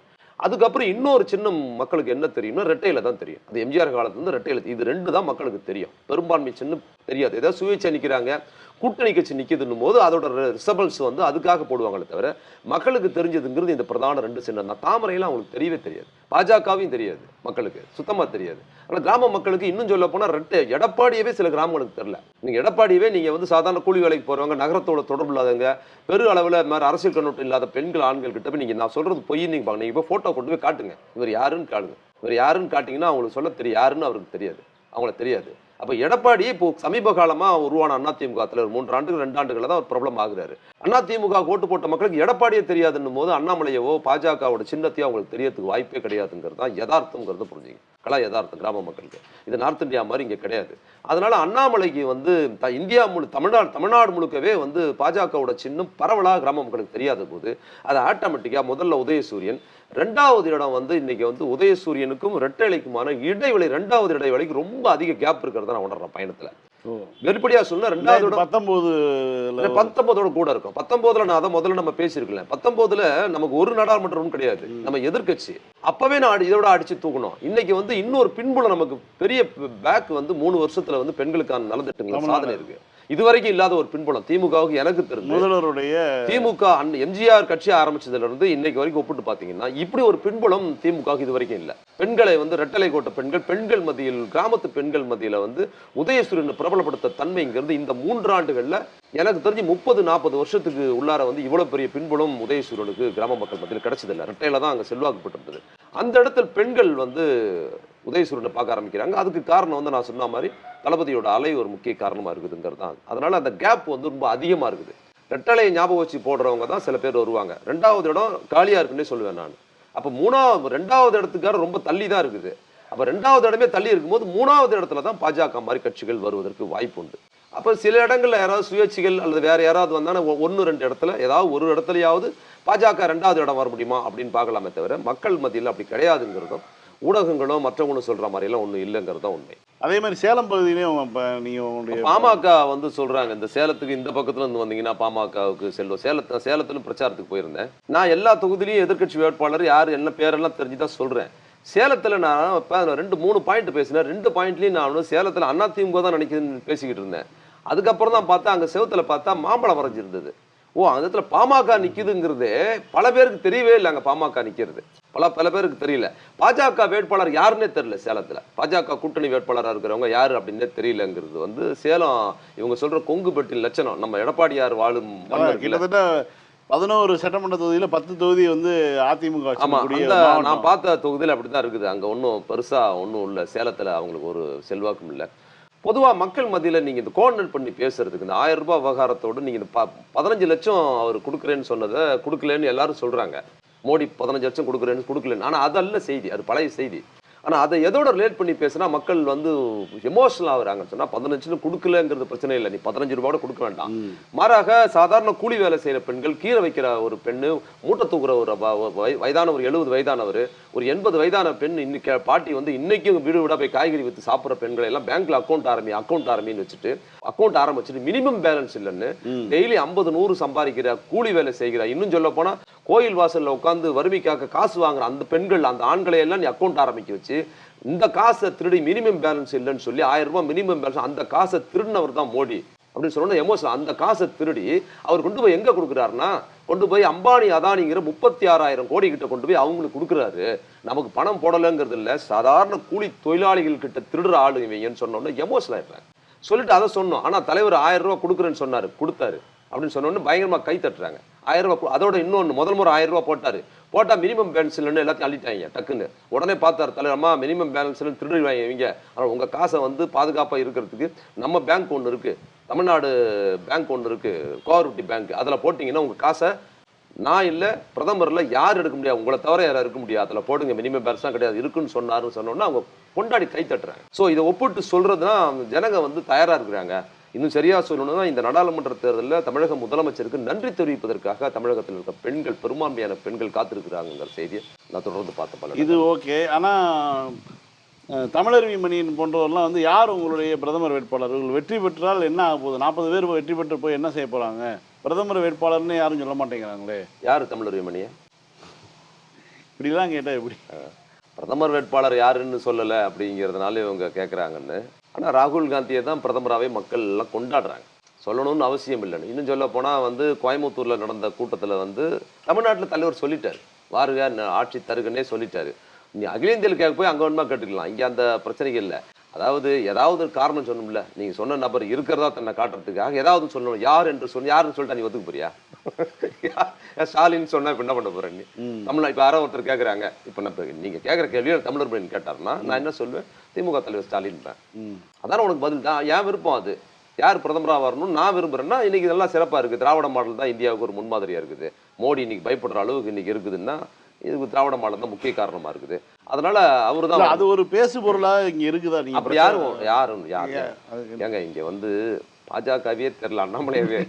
அதுக்கப்புறம் இன்னொரு சின்ன மக்களுக்கு என்ன தெரியும்னா ரெட்டையில தான் தெரியும். அது எம்ஜிஆர் காலத்துலேருந்து ரெட்டையில இது ரெண்டு தான் மக்களுக்கு தெரியும். பெரும்பான்மை சின்ன தெரியாது. ஏதாவது சுயேட்சை நிற்கிறாங்க கூட்டணி கட்சி நிற்கிதுன்னும் போது அதோட ரிசபல்ஸ் வந்து அதுக்காக போடுவாங்களே தவிர மக்களுக்கு தெரிஞ்சதுங்கிறது இந்த பிரதான ரெண்டு சின்னம் தான். தாமரையெல்லாம் அவங்களுக்கு தெரியவே தெரியாது. பாஜகவையும் தெரியாது மக்களுக்கு சுத்தமாக தெரியாது. ஆனால் கிராம மக்களுக்கு இன்னும் சொல்ல போனால் ரெட்டு எடப்பாடியவே சில கிராமங்களுக்கு தெரில நீங்கள் எடப்பாடியவே நீங்கள் வந்து சாதாரண கூலி வேலைக்கு போகிறவங்க நகரத்தோட தொடர்பு இல்லாதவங்க பெரு அளவில் மாதிரி அரசியல் கண்ணோட்டம் இல்லாத பெண்கள் ஆண்கள் கிட்ட போய் நீங்கள் நான் சொல்கிறது பொய் நீங்கள் பாருங்க நீங்கள் போய் ஃபோட்டோ கொண்டு போய் காட்டுங்க. இவர் யாருன்னு காட்டுங்க இவர் யாருன்னு காட்டிங்கன்னா அவங்களுக்கு சொல்ல தெரியும் யாருன்னு அவருக்கு தெரியாது. அவங்களுக்கு தெரியாது. அப்போ எடப்பாடி இப்போ சமீப காலமாக உருவான அதிமுக தலைவர் மூன்று ஆண்டுகள் ரெண்டு ஆண்டுகள் தான் அவர் பிரபலம் ஆகுறாரு. அதிமுக ஓட்டு போட்ட மக்களுக்கு எடப்பாடியே தெரியாதுன்னும் போது அண்ணாமலையவோ பாஜகவோட சின்னத்தையோ அவங்களுக்கு தெரியறதுக்கு வாய்ப்பே கிடையாதுங்கிறது தான் யதார்த்தங்கிறது புரிஞ்சுங்க. கலா யதார்த்தம் கிராம மக்களுக்கு. இது நார்த் இந்தியா மாதிரி இங்கே கிடையாது. அதனால அண்ணாமலைக்கு வந்து த- இந்தியா முழு தமிழ்நாடு தமிழ்நாடு முழுக்கவே வந்து பாஜகவோட சின்னம் பரவலாக கிராம மக்களுக்கு தெரியாத போது அது ஆட்டோமேட்டிக்காக முதல்ல உதயசூரியன் ரெண்டாவது இடம் வந்து இன்னைக்கு வந்து உதயசூரியனுக்கும் ரெட்டலைக்குமான இடைவெளி ரெண்டாவது இடைவெளிக்கு ரொம்ப அதிக கேப் இருக்கிறத நான் உணர்றேன் பயணத்துல. வெளிப்படையா சொன்னா ரெண்டாவது இடம் பத்தொன்பதுல பத்தொன்பதோட கூட இருக்கும். பத்தொன்பதுல நான் அதை முதல்ல நம்ம பேசியிருக்கல பத்தொன்பதுல நமக்கு ஒரு நாடாளுமன்றம் கிடையாது. நம்ம எதிர்க்கட்சி. அப்பவே நான் இதோட அடிச்சு தூக்கணும். இன்னைக்கு வந்து இன்னொரு பின்புலம் நமக்கு பெரிய பேக் வந்து மூணு வருஷத்துல வந்து பெண்களுக்கான நலத்திட்டங்கள். சாதனை இருக்கு. இதுவரைக்கும் இல்லாத ஒரு பின்புலம் திமுகவுக்கு எனக்கு தெரிஞ்சு முதல்வருடைய திமுக எம்ஜிஆர் கட்சி ஆரம்பிச்சதுல இருந்து இன்னைக்கு வரைக்கும் ஒப்பிட்டு பாத்தீங்கன்னா இப்படி ஒரு பின்புலம் திமுக இது வரைக்கும் இல்ல. பெண்களை வந்து ரெட்டலை கோட்ட பெண்கள் பெண்கள் மத்தியில் கிராமத்து பெண்கள் மத்தியில வந்து உதயசூரியனை பிரபலப்படுத்த தன்மைங்கிறது இந்த மூன்றாண்டுகள்ல எனக்கு தெரிஞ்சு முப்பது நாற்பது வருஷத்துக்கு உள்ளார வந்து இவ்வளவு பெரிய பின்புலம் உதயசூரியனுக்கு கிராம மக்கள் மத்தியில் கிடைச்சதில்ல. ரெட்டையில தான் அங்க செல்வாக்குப்பட்டிருந்தது அந்த இடத்துல பெண்கள் வந்து உதயசூரியனை பார்க்க ஆரம்பிக்கிறாங்க. அதுக்கு காரணம் வந்து நான் சொன்ன மாதிரி தளபதியோட அலை ஒரு முக்கிய காரணமாக இருக்குதுங்கிறது தான். அதனால் அந்த கேப் வந்து ரொம்ப அதிகமாக இருக்குது. ரெட்டலையை ஞாபகம் வச்சு போடுறவங்க தான் சில பேர் வருவாங்க. ரெண்டாவது இடம் காலியாக இருக்குன்னே சொல்லுவேன் நான். அப்போ மூணாவது ரெண்டாவது இடத்துக்கார ரொம்ப தள்ளி தான் இருக்குது. அப்போ ரெண்டாவது இடமே தள்ளி இருக்கும்போது மூணாவது இடத்துல தான் பாஜக மாதிரி கட்சிகள் வருவதற்கு வாய்ப்பு உண்டு. அப்போ சில இடங்களில் யாராவது சுயேட்சிகள் அல்லது வேறு யாராவது வந்தாங்கன்னா ஒன்று ரெண்டு இடத்துல ஏதாவது ஒரு இடத்துலையாவது பாஜக ரெண்டாவது இடம் வர முடியுமா அப்படின்னு பார்க்கலாமே தவிர மக்கள் மத்தியில் அப்படி கிடையாதுங்கிறதும் ஊடகங்களும் மற்றவங்களும் சொல்ற மாதிரியெல்லாம் ஒன்றும் இல்லைங்கிறது தான் உண்மை. அதே மாதிரி சேலம் பகுதியிலையும் இப்ப நீங்க உங்களுடைய பாமக வந்து சொல்றாங்க இந்த சேலத்துக்கு இந்த பக்கத்துல இருந்து வந்தீங்கன்னா பாமகவுக்கு செல்லும் சேலத்து சேலத்துல பிரச்சாரத்துக்கு போயிருந்தேன். நான் எல்லா தொகுதியிலையும் எதிர்க்கட்சி வேட்பாளர் யார் என்ன பேரெல்லாம் தெரிஞ்சுதான் சொல்றேன். சேலத்துல நான் இப்ப ரெண்டு மூணு பாயிண்ட் பேசினேன். ரெண்டு பாயிண்ட்லயும் நான் வந்து சேலத்துல அதிமுக தான் நினைக்குதுன்னு பேசிக்கிட்டு இருந்தேன். அதுக்கப்புறம் தான் பார்த்தா அங்க செவுத்துல பார்த்தா மாம்பழம் வரைஞ்சிருந்தது. ஓ அந்த இடத்துல பாமக நிக்குதுங்கிறது பல பேருக்கு தெரியவே இல்லை அங்க பாமக நிக்கிறது. பல பல பேருக்கு தெரியல. பாஜக வேட்பாளர் யாருன்னே தெரியல சேலத்துல. பாஜக கூட்டணி வேட்பாளராக இருக்கிறவங்க யாரு அப்படின்னே தெரியலங்கிறது வந்து சேலம் இவங்க சொல்ற கொங்கு பெட்டின் லட்சணம். நம்ம எடப்பாடியார் வாழும். கிட்டத்தட்ட பதினோரு சட்டமன்ற தொகுதியில பத்து தொகுதி வந்து அதிமுக ஆமா வச்சிருக்கக்கூடிய அந்த மாவட்டம். நான் பார்த்த தொகுதியில் அப்படிதான் இருக்குது. அங்க ஒன்றும் பெருசா ஒன்றும் இல்லை. சேலத்துல அவங்களுக்கு ஒரு செல்வாக்கும் இல்லை. பொதுவா மக்கள் மத்தியில நீங்க இந்த கோஆர்டினேட் பண்ணி பேசுறதுக்கு இந்த ஆயிரம் ரூபாய் விவகாரத்தோடு நீங்க இந்த ப- பதினஞ்சு லட்சம் அவர் கொடுக்குறேன்னு சொன்னதை கொடுக்கலன்னு எல்லாரும் சொல்றாங்க. மோடி பதினஞ்சு லட்சம் கொடுக்குறேன்னு கொடுக்கலன்னு ஆனா அதல்ல செய்தி அது பழைய செய்தி ஆனா அதை எதோட ரிலேட் பண்ணி பேசினா மக்கள் வந்து எமோஷனல் ஆகுறாங்கன்னு சொன்னா பதினஞ்சு லட்சம் கொடுக்கலங்கிறது பிரச்சனை இல்லை நீ பதினஞ்சு ரூபாயோட கொடுக்க வேண்டாம். மாறாக சாதாரண கூலி வேலை செய்யற பெண்கள் கீரை வைக்கிற ஒரு பெண்ணு மூட்டை தூக்குற ஒரு வயதான ஒரு எழுபது வயதானவர் ஒரு எண்பது வயதான பெண் இன்னைக்கு பாட்டி வந்து இன்னைக்கும் வீடு வீடா போய் காய்கறி வித்து சாப்பிட்ற பெண்களை எல்லாம் பேங்க்ல அக்கௌண்ட் ஆரம்பி அக்கௌண்ட் ஆரம்பின்னு வச்சுட்டு அக்கௌண்ட் ஆரம்பிச்சுட்டு மினிமம் பேலன்ஸ் இல்லைன்னு. டெய்லி ஐம்பது நூறு சம்பாதிக்கிற கூலி வேலை செய்கிற இன்னும் சொல்ல போனா கோயில் வாசலில் உட்காந்து வறுமைக்காக காசு வாங்குற அந்த பெண்கள் அந்த ஆண்களை எல்லாம் நீ அக்கௌண்ட் ஆரம்பிக்க வச்சு இந்த காசை திருடி மினிமம் பேலன்ஸ் இல்லைன்னு சொல்லி ஆயிரம் ரூபாய் மினிமம் பேலன்ஸ் அந்த காசை திருடினவர் தான் மோடி. அப்படின்னு சொன்னா எமோஷன் அந்த காசை திருடி அவர் கொண்டு போய் எங்கே கொடுக்குறாருன்னா கொண்டு போய் அம்பானி அதானிங்கிற முப்பத்தி ஆறாயிரம் கோடி கிட்ட கொண்டு போய் அவங்களுக்கு கொடுக்குறாரு. நமக்கு பணம் போடலைங்கிறது இல்லை சாதாரண கூலி தொழிலாளிகள் கிட்ட திருடுற ஆளு இவங்கன்னு சொன்னோன்னே எமோஷன் ஆயிடுறேன் சொல்லிட்டு அதை சொன்னோம். ஆனால் தலைவர் ஆயிரம் ரூபா கொடுக்குறேன்னு சொன்னார் கொடுத்தாரு. அப்படின்னு சொன்னோன்னு பயங்கரமாக கை தட்டுறாங்க. ஆயிரம் ரூபா அதோட இன்னொன்று முதல் முறை ஆயிரம் ரூபா போட்டார். போட்டால் மினிமம் பேலன்ஸ் இல்லைன்னு எல்லாத்தையும் அள்ளிட்டாங்க டக்குன்னு. உடனே பார்த்தார் தலைவர் அம்மா மினிமம் பேலன்ஸ் இல்லைன்னு திருடுவாங்க இவங்க. ஆனால் உங்கள் காசை வந்து பாதுகாப்பாக இருக்கிறதுக்கு நம்ம பேங்க் ஒன்று இருக்குது தமிழ்நாடு பேங்க் ஒன்று இருக்குது கோஆபரேட்டிவ் பேங்க் அதில் போட்டிங்கன்னா உங்கள் காசை நான் இல்லை பிரதமரில் யார் எடுக்க முடியாது. உங்களை தவிர யாரும் இருக்க முடியாது. அதில் போடுங்க. மினிமம் பேலன்ஸ் தான் கிடையாது. இருக்குன்னு சொன்னாருன்னு சொன்னோன்னா அவங்க கொண்டாடி கை தட்டுறாங்க. ஸோ இதை ஒப்பிட்டு சொல்கிறதுனா ஜனங்க வந்து தயாராக இருக்கிறாங்க. இன்னும் சரியா சொல்லணும்னா இந்த நாடாளுமன்ற தேர்தலில் தமிழக முதலமைச்சருக்கு நன்றி தெரிவிப்பதற்காக தமிழகத்தில் இருக்க பெண்கள் பெரும்பான்மையான பெண்கள் காத்திருக்கிறாங்கிற செய்தியை நான் தொடர்ந்து பார்த்த பல இது ஓகே. ஆனா அஹ், தமிழருவி மணியன் போன்றவர்லாம் வந்து யார் உங்களுடைய பிரதமர் வேட்பாளர்? இவர்கள் வெற்றி பெற்றால் என்ன ஆக போகுது? நாற்பது பேர் வெற்றி பெற்று போய் என்ன செய்ய போறாங்க? பிரதமர் வேட்பாளர்னு யாரும் சொல்ல மாட்டேங்கிறாங்களே. யார் தமிழர் மணியை? இப்படிலாம் கேட்டா எப்படி? பிரதமர் வேட்பாளர் யாருன்னு சொல்லலை அப்படிங்கிறதுனால இவங்க கேட்குறாங்கன்னு ஆனால் ராகுல் காந்தியை தான் பிரதமராகவே மக்கள் எல்லாம் கொண்டாடுறாங்க. சொல்லணும்னு அவசியம் இல்லைன்னு. இன்னும் சொல்ல போனால் வந்து கோயம்புத்தூரில் நடந்த கூட்டத்தில் வந்து தமிழ்நாட்டில் தலைவர் சொல்லிட்டார். வாருங்க ந- ஆட்சி தருகன்னே சொல்லிட்டாரு. நீ அகில இந்தியில் கேட்க போய் அங்கே வேணுமா கேட்டுக்கலாம். இங்கே அந்த பிரச்சனைகள் இல்லை. அதாவது ஏதாவது ஒரு காரணம் சொல்லணும்ல. நீங்கள் சொன்ன நபர் இருக்கிறதா தன்னை காட்டுறதுக்காக ஏதாவது சொல்லணும். யார் என்று சொன்ன யாருன்னு சொல்லிட்டா நீ ஒத்துக்க போறியா? யா- ஸ்டாலின் சொன்னா இப்ப என்ன பண்ண போறேன் நீ. தமிழ்நாடு இப்போ யாரோ ஒருத்தர் கேட்குறாங்க இப்போ நான் இப்ப நீங்க கேட்குற கேள்வியை தமிழர் பையன் கேட்டாருன்னா நான் என்ன சொல்லுவேன் திமுக தலைவர் ஸ்டாலின் அதான உனக்கு பதில். தான் என் விருப்பம் அது? யார் பிரதமராக வரணும்னு நான் விரும்புறேன்னா இன்னைக்கு இதெல்லாம் சிறப்பாக இருக்குது. திராவிட மாடல் தான் இந்தியாவுக்கு ஒரு முன்மாதிரியாக இருக்குது. மோடி இன்னைக்கு பயப்படுற அளவுக்கு இன்னைக்கு இருக்குதுன்னா இதுக்கு திராவிட மாடல் தான் முக்கிய காரணமாக இருக்குது. அதனால அவர் தான் அது ஒரு பேசு பொருளா இங்க இருக்குதா நீங்க அப்படி யாரும் யாரும் யார்? ஏன், ஏங்க இங்க வந்து பாஜகவே தெரியல அண்ணாமலையவே.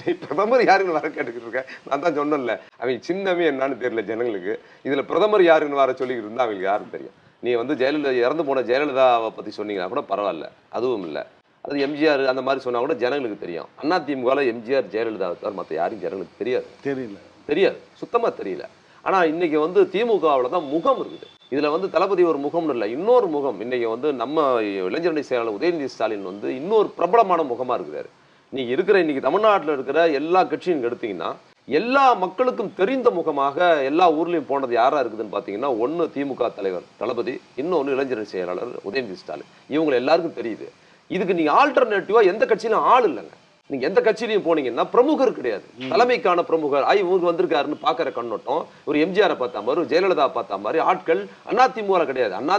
நீ பிரதமர் யாருன்னு வர கேட்டுக்கிட்டு இருக்க நான் தான் சொன்னேன்ல. அவங்க சின்னமே என்னன்னு தெரியல ஜனங்களுக்கு. இதுல பிரதமர் யாருன்னு வர சொல்லிக்கிட்டு இருந்தா அவங்களுக்கு யாரும் தெரியும். நீ வந்து ஜெயலலிதா இறந்து போன ஜெயலலிதாவை பத்தி சொன்னீங்கன்னா கூட பரவாயில்ல. அதுவும் இல்லை. அது எம்ஜிஆர் அந்த மாதிரி சொன்னா கூட ஜனங்களுக்கு தெரியும். அண்ணா திமுகவில் எம்ஜிஆர் ஜெயலலிதா தவிர மற்ற யாரும் ஜனங்களுக்கு தெரியாது. தெரியல. தெரியாது. சுத்தமா தெரியல. ஆனா இன்னைக்கு வந்து திமுகவில் தான் முகம் இருக்குது. இதுல வந்து தளபதி ஒரு முகம்னு இல்லை இன்னொரு முகம். இன்னைக்கு வந்து நம்ம இளைஞரணி செயலாளர் உதயநிதி ஸ்டாலின் வந்து இன்னொரு பிரபலமான முகமா இருக்கிறாரு. நீங்க இருக்கிற இன்னைக்கு தமிழ்நாட்டில் இருக்கிற எல்லா கட்சியும் எடுத்தீங்கன்னா எல்லா மக்களுக்கும் தெரிந்த முகமாக எல்லா ஊர்லயும் போனது யாரா இருக்குதுன்னு பார்த்தீங்கன்னா ஒண்ணு திமுக தலைவர் தளபதி இன்னொன்று இளைஞரணி செயலாளர் உதயநிதி ஸ்டாலின். இவங்க எல்லாருக்கும் தெரியுது. இதுக்கு நீங்க ஆல்டர்னேட்டிவாக எந்த கட்சியிலும் ஆள் இல்லைங்க. நீங்க எந்த கட்சியிலையும் போனீங்கன்னா பிரமுகர் கிடையாது. தலைமைக்கான பிரமுகர். ஐ இவங்க வந்திருக்காருன்னு பாக்குற கண்ணோட்டம் ஒரு எம்ஜிஆரை பார்த்தா மாதிரி ஒரு ஜெயலலிதா பார்த்தா மாதிரி ஆட்கள் அண்ணா கிடையாது. அண்ணா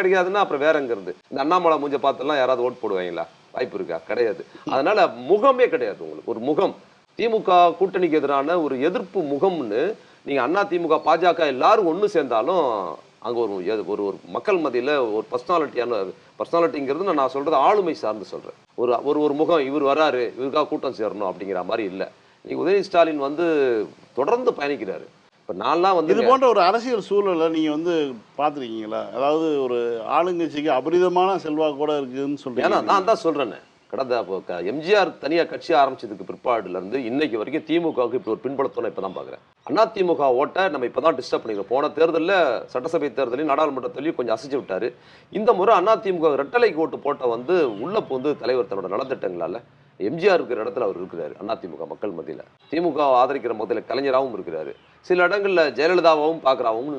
கிடைக்காதுன்னா அப்புறம் வேற இந்த அண்ணாமலை மூஞ்ச பார்த்தெல்லாம் யாராவது ஓட் போடுவாங்களா? வாய்ப்பு இருக்கா? கிடையாது. அதனால முகமே கிடையாது உங்களுக்கு. ஒரு முகம். திமுக கூட்டணிக்கு எதிரான ஒரு எதிர்ப்பு முகம்னு நீங்க அண்ணா திமுக பாஜக எல்லாரும் ஒண்ணு சேர்ந்தாலும் அங்க ஒரு ஒரு ஒரு மக்கள் மத்தியில ஒரு பர்சனாலிட்டியான பர்சனாலிட்டிங்கிறது நான் சொல்றது ஆளுமை சார்ந்து சொல்றேன். ஒரு ஒரு ஒரு முகம் இவர் வராரு இவருக்காக கூட்டம் சேரணும் அப்படிங்கிற மாதிரி இல்லை. நீங்க உதயநிதி ஸ்டாலின் வந்து தொடர்ந்து பயணிக்கிறாரு. இப்ப நான்லாம் வந்து இது போன்ற ஒரு அரசியல் சூழலை நீங்க வந்து பாத்திருக்கீங்களா அதாவது ஒரு ஆளுங்கட்சிக்கு அபரிதமான செல்வாக்கு கூட இருக்குதுன்னு ஏன்னா சொல்றீங்க. நான் தான் சொல்றேனே. கடந்த எம்ஜிஆர் தனியாக கட்சி ஆரம்பிச்சதுக்கு பிற்பாடுலேருந்து இன்னைக்கு வரைக்கும் திமுகவுக்கு இப்படி ஒரு பின்புலத்தோட இப்போ தான் பார்க்குறேன் அண்ணா திமுக ஓட்டை நம்ம இப்போ தான் டிஸ்டர்ப் பண்ணிக்கிறோம். போன தேர்தலில் சட்டசபை தேர்தலையும் நாடாளுமன்றத்திலையும் கொஞ்சம் அசைச்சு விட்டார். இந்த முறை அண்ணா திமுக ரெட்டலை ஓட்டு போட்ட வந்து உள்ள போந்து தலைவர் தன்னோட நலத்திட்டங்களால் எம்ஜிஆர் இருக்கிற இடத்துல அவர் இருக்கிறாரு அதிமுக மக்கள் மத்தியில். திமுக ஆதரிக்கிற மத்தியில் கலைஞராகவும் இருக்கிறாரு. சில இடங்களில் ஜெயலலிதாவும் பார்க்குறாவும்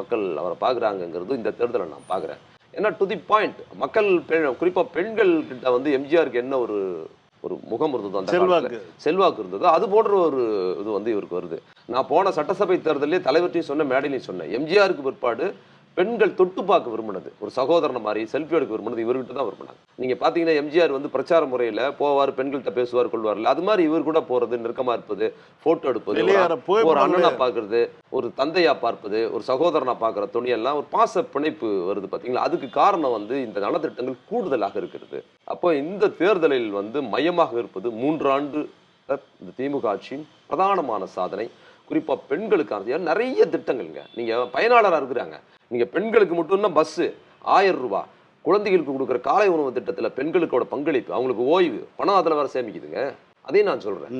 மக்கள் அவரை பார்க்குறாங்கங்கிறது இந்த தேர்தலை நான் பார்க்குறேன் ஏன்னா டு தி பாயிண்ட் மக்கள் பெண் குறிப்பா பெண்கள் கிட்ட வந்து எம்ஜிஆருக்கு என்ன ஒரு ஒரு முகம் இருந்தது அந்த. செல்வாக்கு. செல்வாக்கு இருந்தது. அது போன்ற ஒரு இது வந்து இவருக்கு வருது. நான் போன சட்டசபை தேர்தலே தலைவர்கிட்டையும் சொன்னேன் மேடையிலையும் சொன்னேன். எம்ஜிஆருக்கு பிற்பாடு பெண்கள் தொட்டு பார்க்க விரும்பினது. ஒரு சகோதரனை மாதிரி செல்ஃபி எடுக்க விரும்பினது இவர்கிட்ட தான் விரும்பினாங்க நீங்க பாத்தீங்கன்னா எம்ஜிஆர் வந்து பிரச்சார முறையில போவார் பெண்கள்கிட்ட பேசுவார் கொள்வார்ல அது மாதிரி இவர் கூட போறது நெருக்கமா இருப்பது போட்டோ எடுப்பது ஒரு வெளியேற போய் ஒரு அண்ணனா பார்க்கறது ஒரு தந்தையா பார்ப்பது ஒரு சகோதரனா பார்க்குற துணியெல்லாம் ஒரு பாச பிணைப்பு வருது பாத்தீங்களா? அதுக்கு காரணம் வந்து இந்த நலத்திட்டங்கள் கூடுதலாக இருக்கிறது. அப்போ இந்த தேர்தலில் வந்து மையமாக இருப்பது மூன்றாண்டு இந்த திமுக ஆட்சியின் பிரதானமான சாதனை. குறிப்பாக பெண்களுக்கானது. நிறைய திட்டங்கள்ங்க. நீங்கள் பயனாளராக இருக்கிறாங்க. நீங்கள் பெண்களுக்கு மட்டும்தான் பஸ்ஸு ஆயிரம் ரூபா குழந்தைகளுக்கு கொடுக்குற காலை உணவு திட்டத்தில் பெண்களுக்கோட பங்களிப்பு அவங்களுக்கு ஓய்வு பணம் அதில் வர சேமிக்குதுங்க. அதையும் நான் சொல்கிறேன்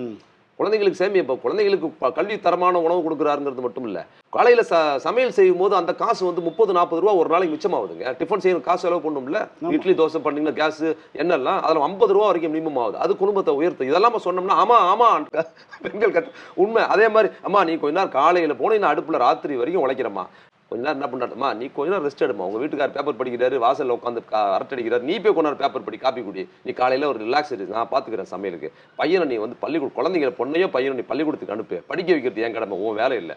குழந்தைங்களுக்கு சேமி இப்போ குழந்தைங்களுக்கு கல்வி தரமான உணவு கொடுக்குறாருங்கிறது மட்டும் இல்ல. காலையில ச சமையல் செய்யும் போது அந்த காசு வந்து முப்பது நாற்பது ரூபா ஒரு நாளைக்கு மிச்சமாகுதுங்க. டிஃபன் செய்யணும் காசு செலவு பண்ணும்ல இட்லி தோசை பண்ணீங்கன்னா கேஸ் எண்ணெல்லாம் அதில் ஐம்பது ரூபா வரைக்கும் மினிமம் ஆகுது. அது குடும்பத்தை உயர்த்து இதெல்லாம் சொன்னோம்னா ஆமா ஆமா பெண்கள் கத்து உண்மை. அதே மாதிரி அம்மா நீ கொஞ்ச நேரம் காலையில போனீங்கன்னா அடுப்புல ராத்திரி வரைக்கும் உழைக்கிறம்மா. கொஞ்ச நேரம் என்ன பண்ணாருமா நீ கொஞ்ச நேரம் ரெஸ்ட் எடுமா உங்க வீட்டுக்கார் பேப்பர் படிக்கிறாரு வாசல்ல உட்காந்து அரட்டை அடிக்கிறாரு நீ போய் நேரம் பேப்பர் படி காப்பி குடி. நீ காலையில ஒரு ரிலாக்ஸ் இருக்கு நான் பாத்துக்கிறேன் சமையலுக்கு. பையனை நீ வந்து பள்ளிக்கூட குழந்தைங்க பொண்ணையோ பையனை நீ பள்ளிக்கூடத்துக்கு அனுப்பு. படிக்க வைக்கிறது என் கடமை உன் வேலை இல்லை.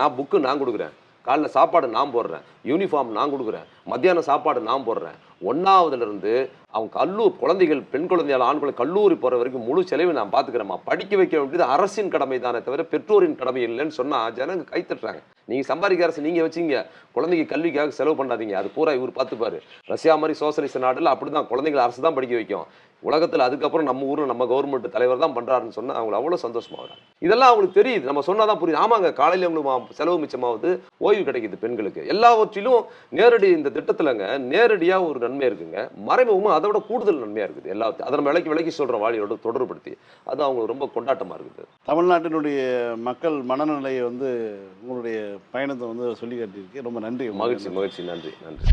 நான் புக்கு நான் கொடுக்குறேன். காலைல சாப்பாடு நான் போடுறேன். யூனிஃபார்ம் நான் கொடுக்குறேன். மத்தியானம் சாப்பாடு நான் போடுறேன். ஒன்றாவதுலேருந்து அவங்க கல்லூர் குழந்தைகள் பெண் குழந்தைகள் ஆண் குழந்தை கல்லூரி போகிற வரைக்கும் முழு செலவு நான் பார்த்துக்கிறேம்மா படிக்க வைக்க வேண்டியது அரசின் கடமை தானே தவிர பெற்றோரின் கடமை இல்லைன்னு சொன்னால் ஜனங்க கை தட்டுறாங்க. சம்பாதிக்க அரசு நீங்கள் வச்சீங்க. குழந்தைக்கு கல்விக்காக செலவு பண்ணாதீங்க. அது பூரா இவர் பார்த்துப்பாரு ரஷ்யா மாதிரி சோசியலிச நாடில் அப்படி தான் குழந்தைங்களை அரசு தான் படிக்க வைக்கும். உலகத்துல அதுக்கப்புறம் நம்ம ஊர்ல நம்ம கவர்மெண்ட் தலைவர் தான் பண்றாருன்னு சொன்னா அவங்க அவ்வளவு சந்தோஷமா வராங்க. இதெல்லாம் அவங்களுக்கு தெரியுது. நம்ம சொன்னாதான் புரியுது. ஆமாங்க காலையில உங்களுக்கு மா- செலவு மிச்சமாகுது ஓய்வு கிடைக்குது பெண்களுக்கு. எல்லாவற்றிலும் நேரடி இந்த திட்டத்துலங்க நேரடியா ஒரு நன்மை இருக்குங்க. மறைமுகமா அதை விட கூடுதல் நன்மையா இருக்குது எல்லாத்தையும். அதை நம்ம விலைக்கு விலைக்கு சொல்றோம் வாழியோட தொடர்படுத்தி அது அவங்களுக்கு ரொம்ப கொண்டாட்டமா இருக்குது. தமிழ்நாட்டினுடைய மக்கள் மனநிலையை வந்து உங்களுடைய பயணத்தை வந்து சொல்லி காட்டியிருக்கு. ரொம்ப நன்றி. மகிழ்ச்சி மகிழ்ச்சி. நன்றி நன்றி.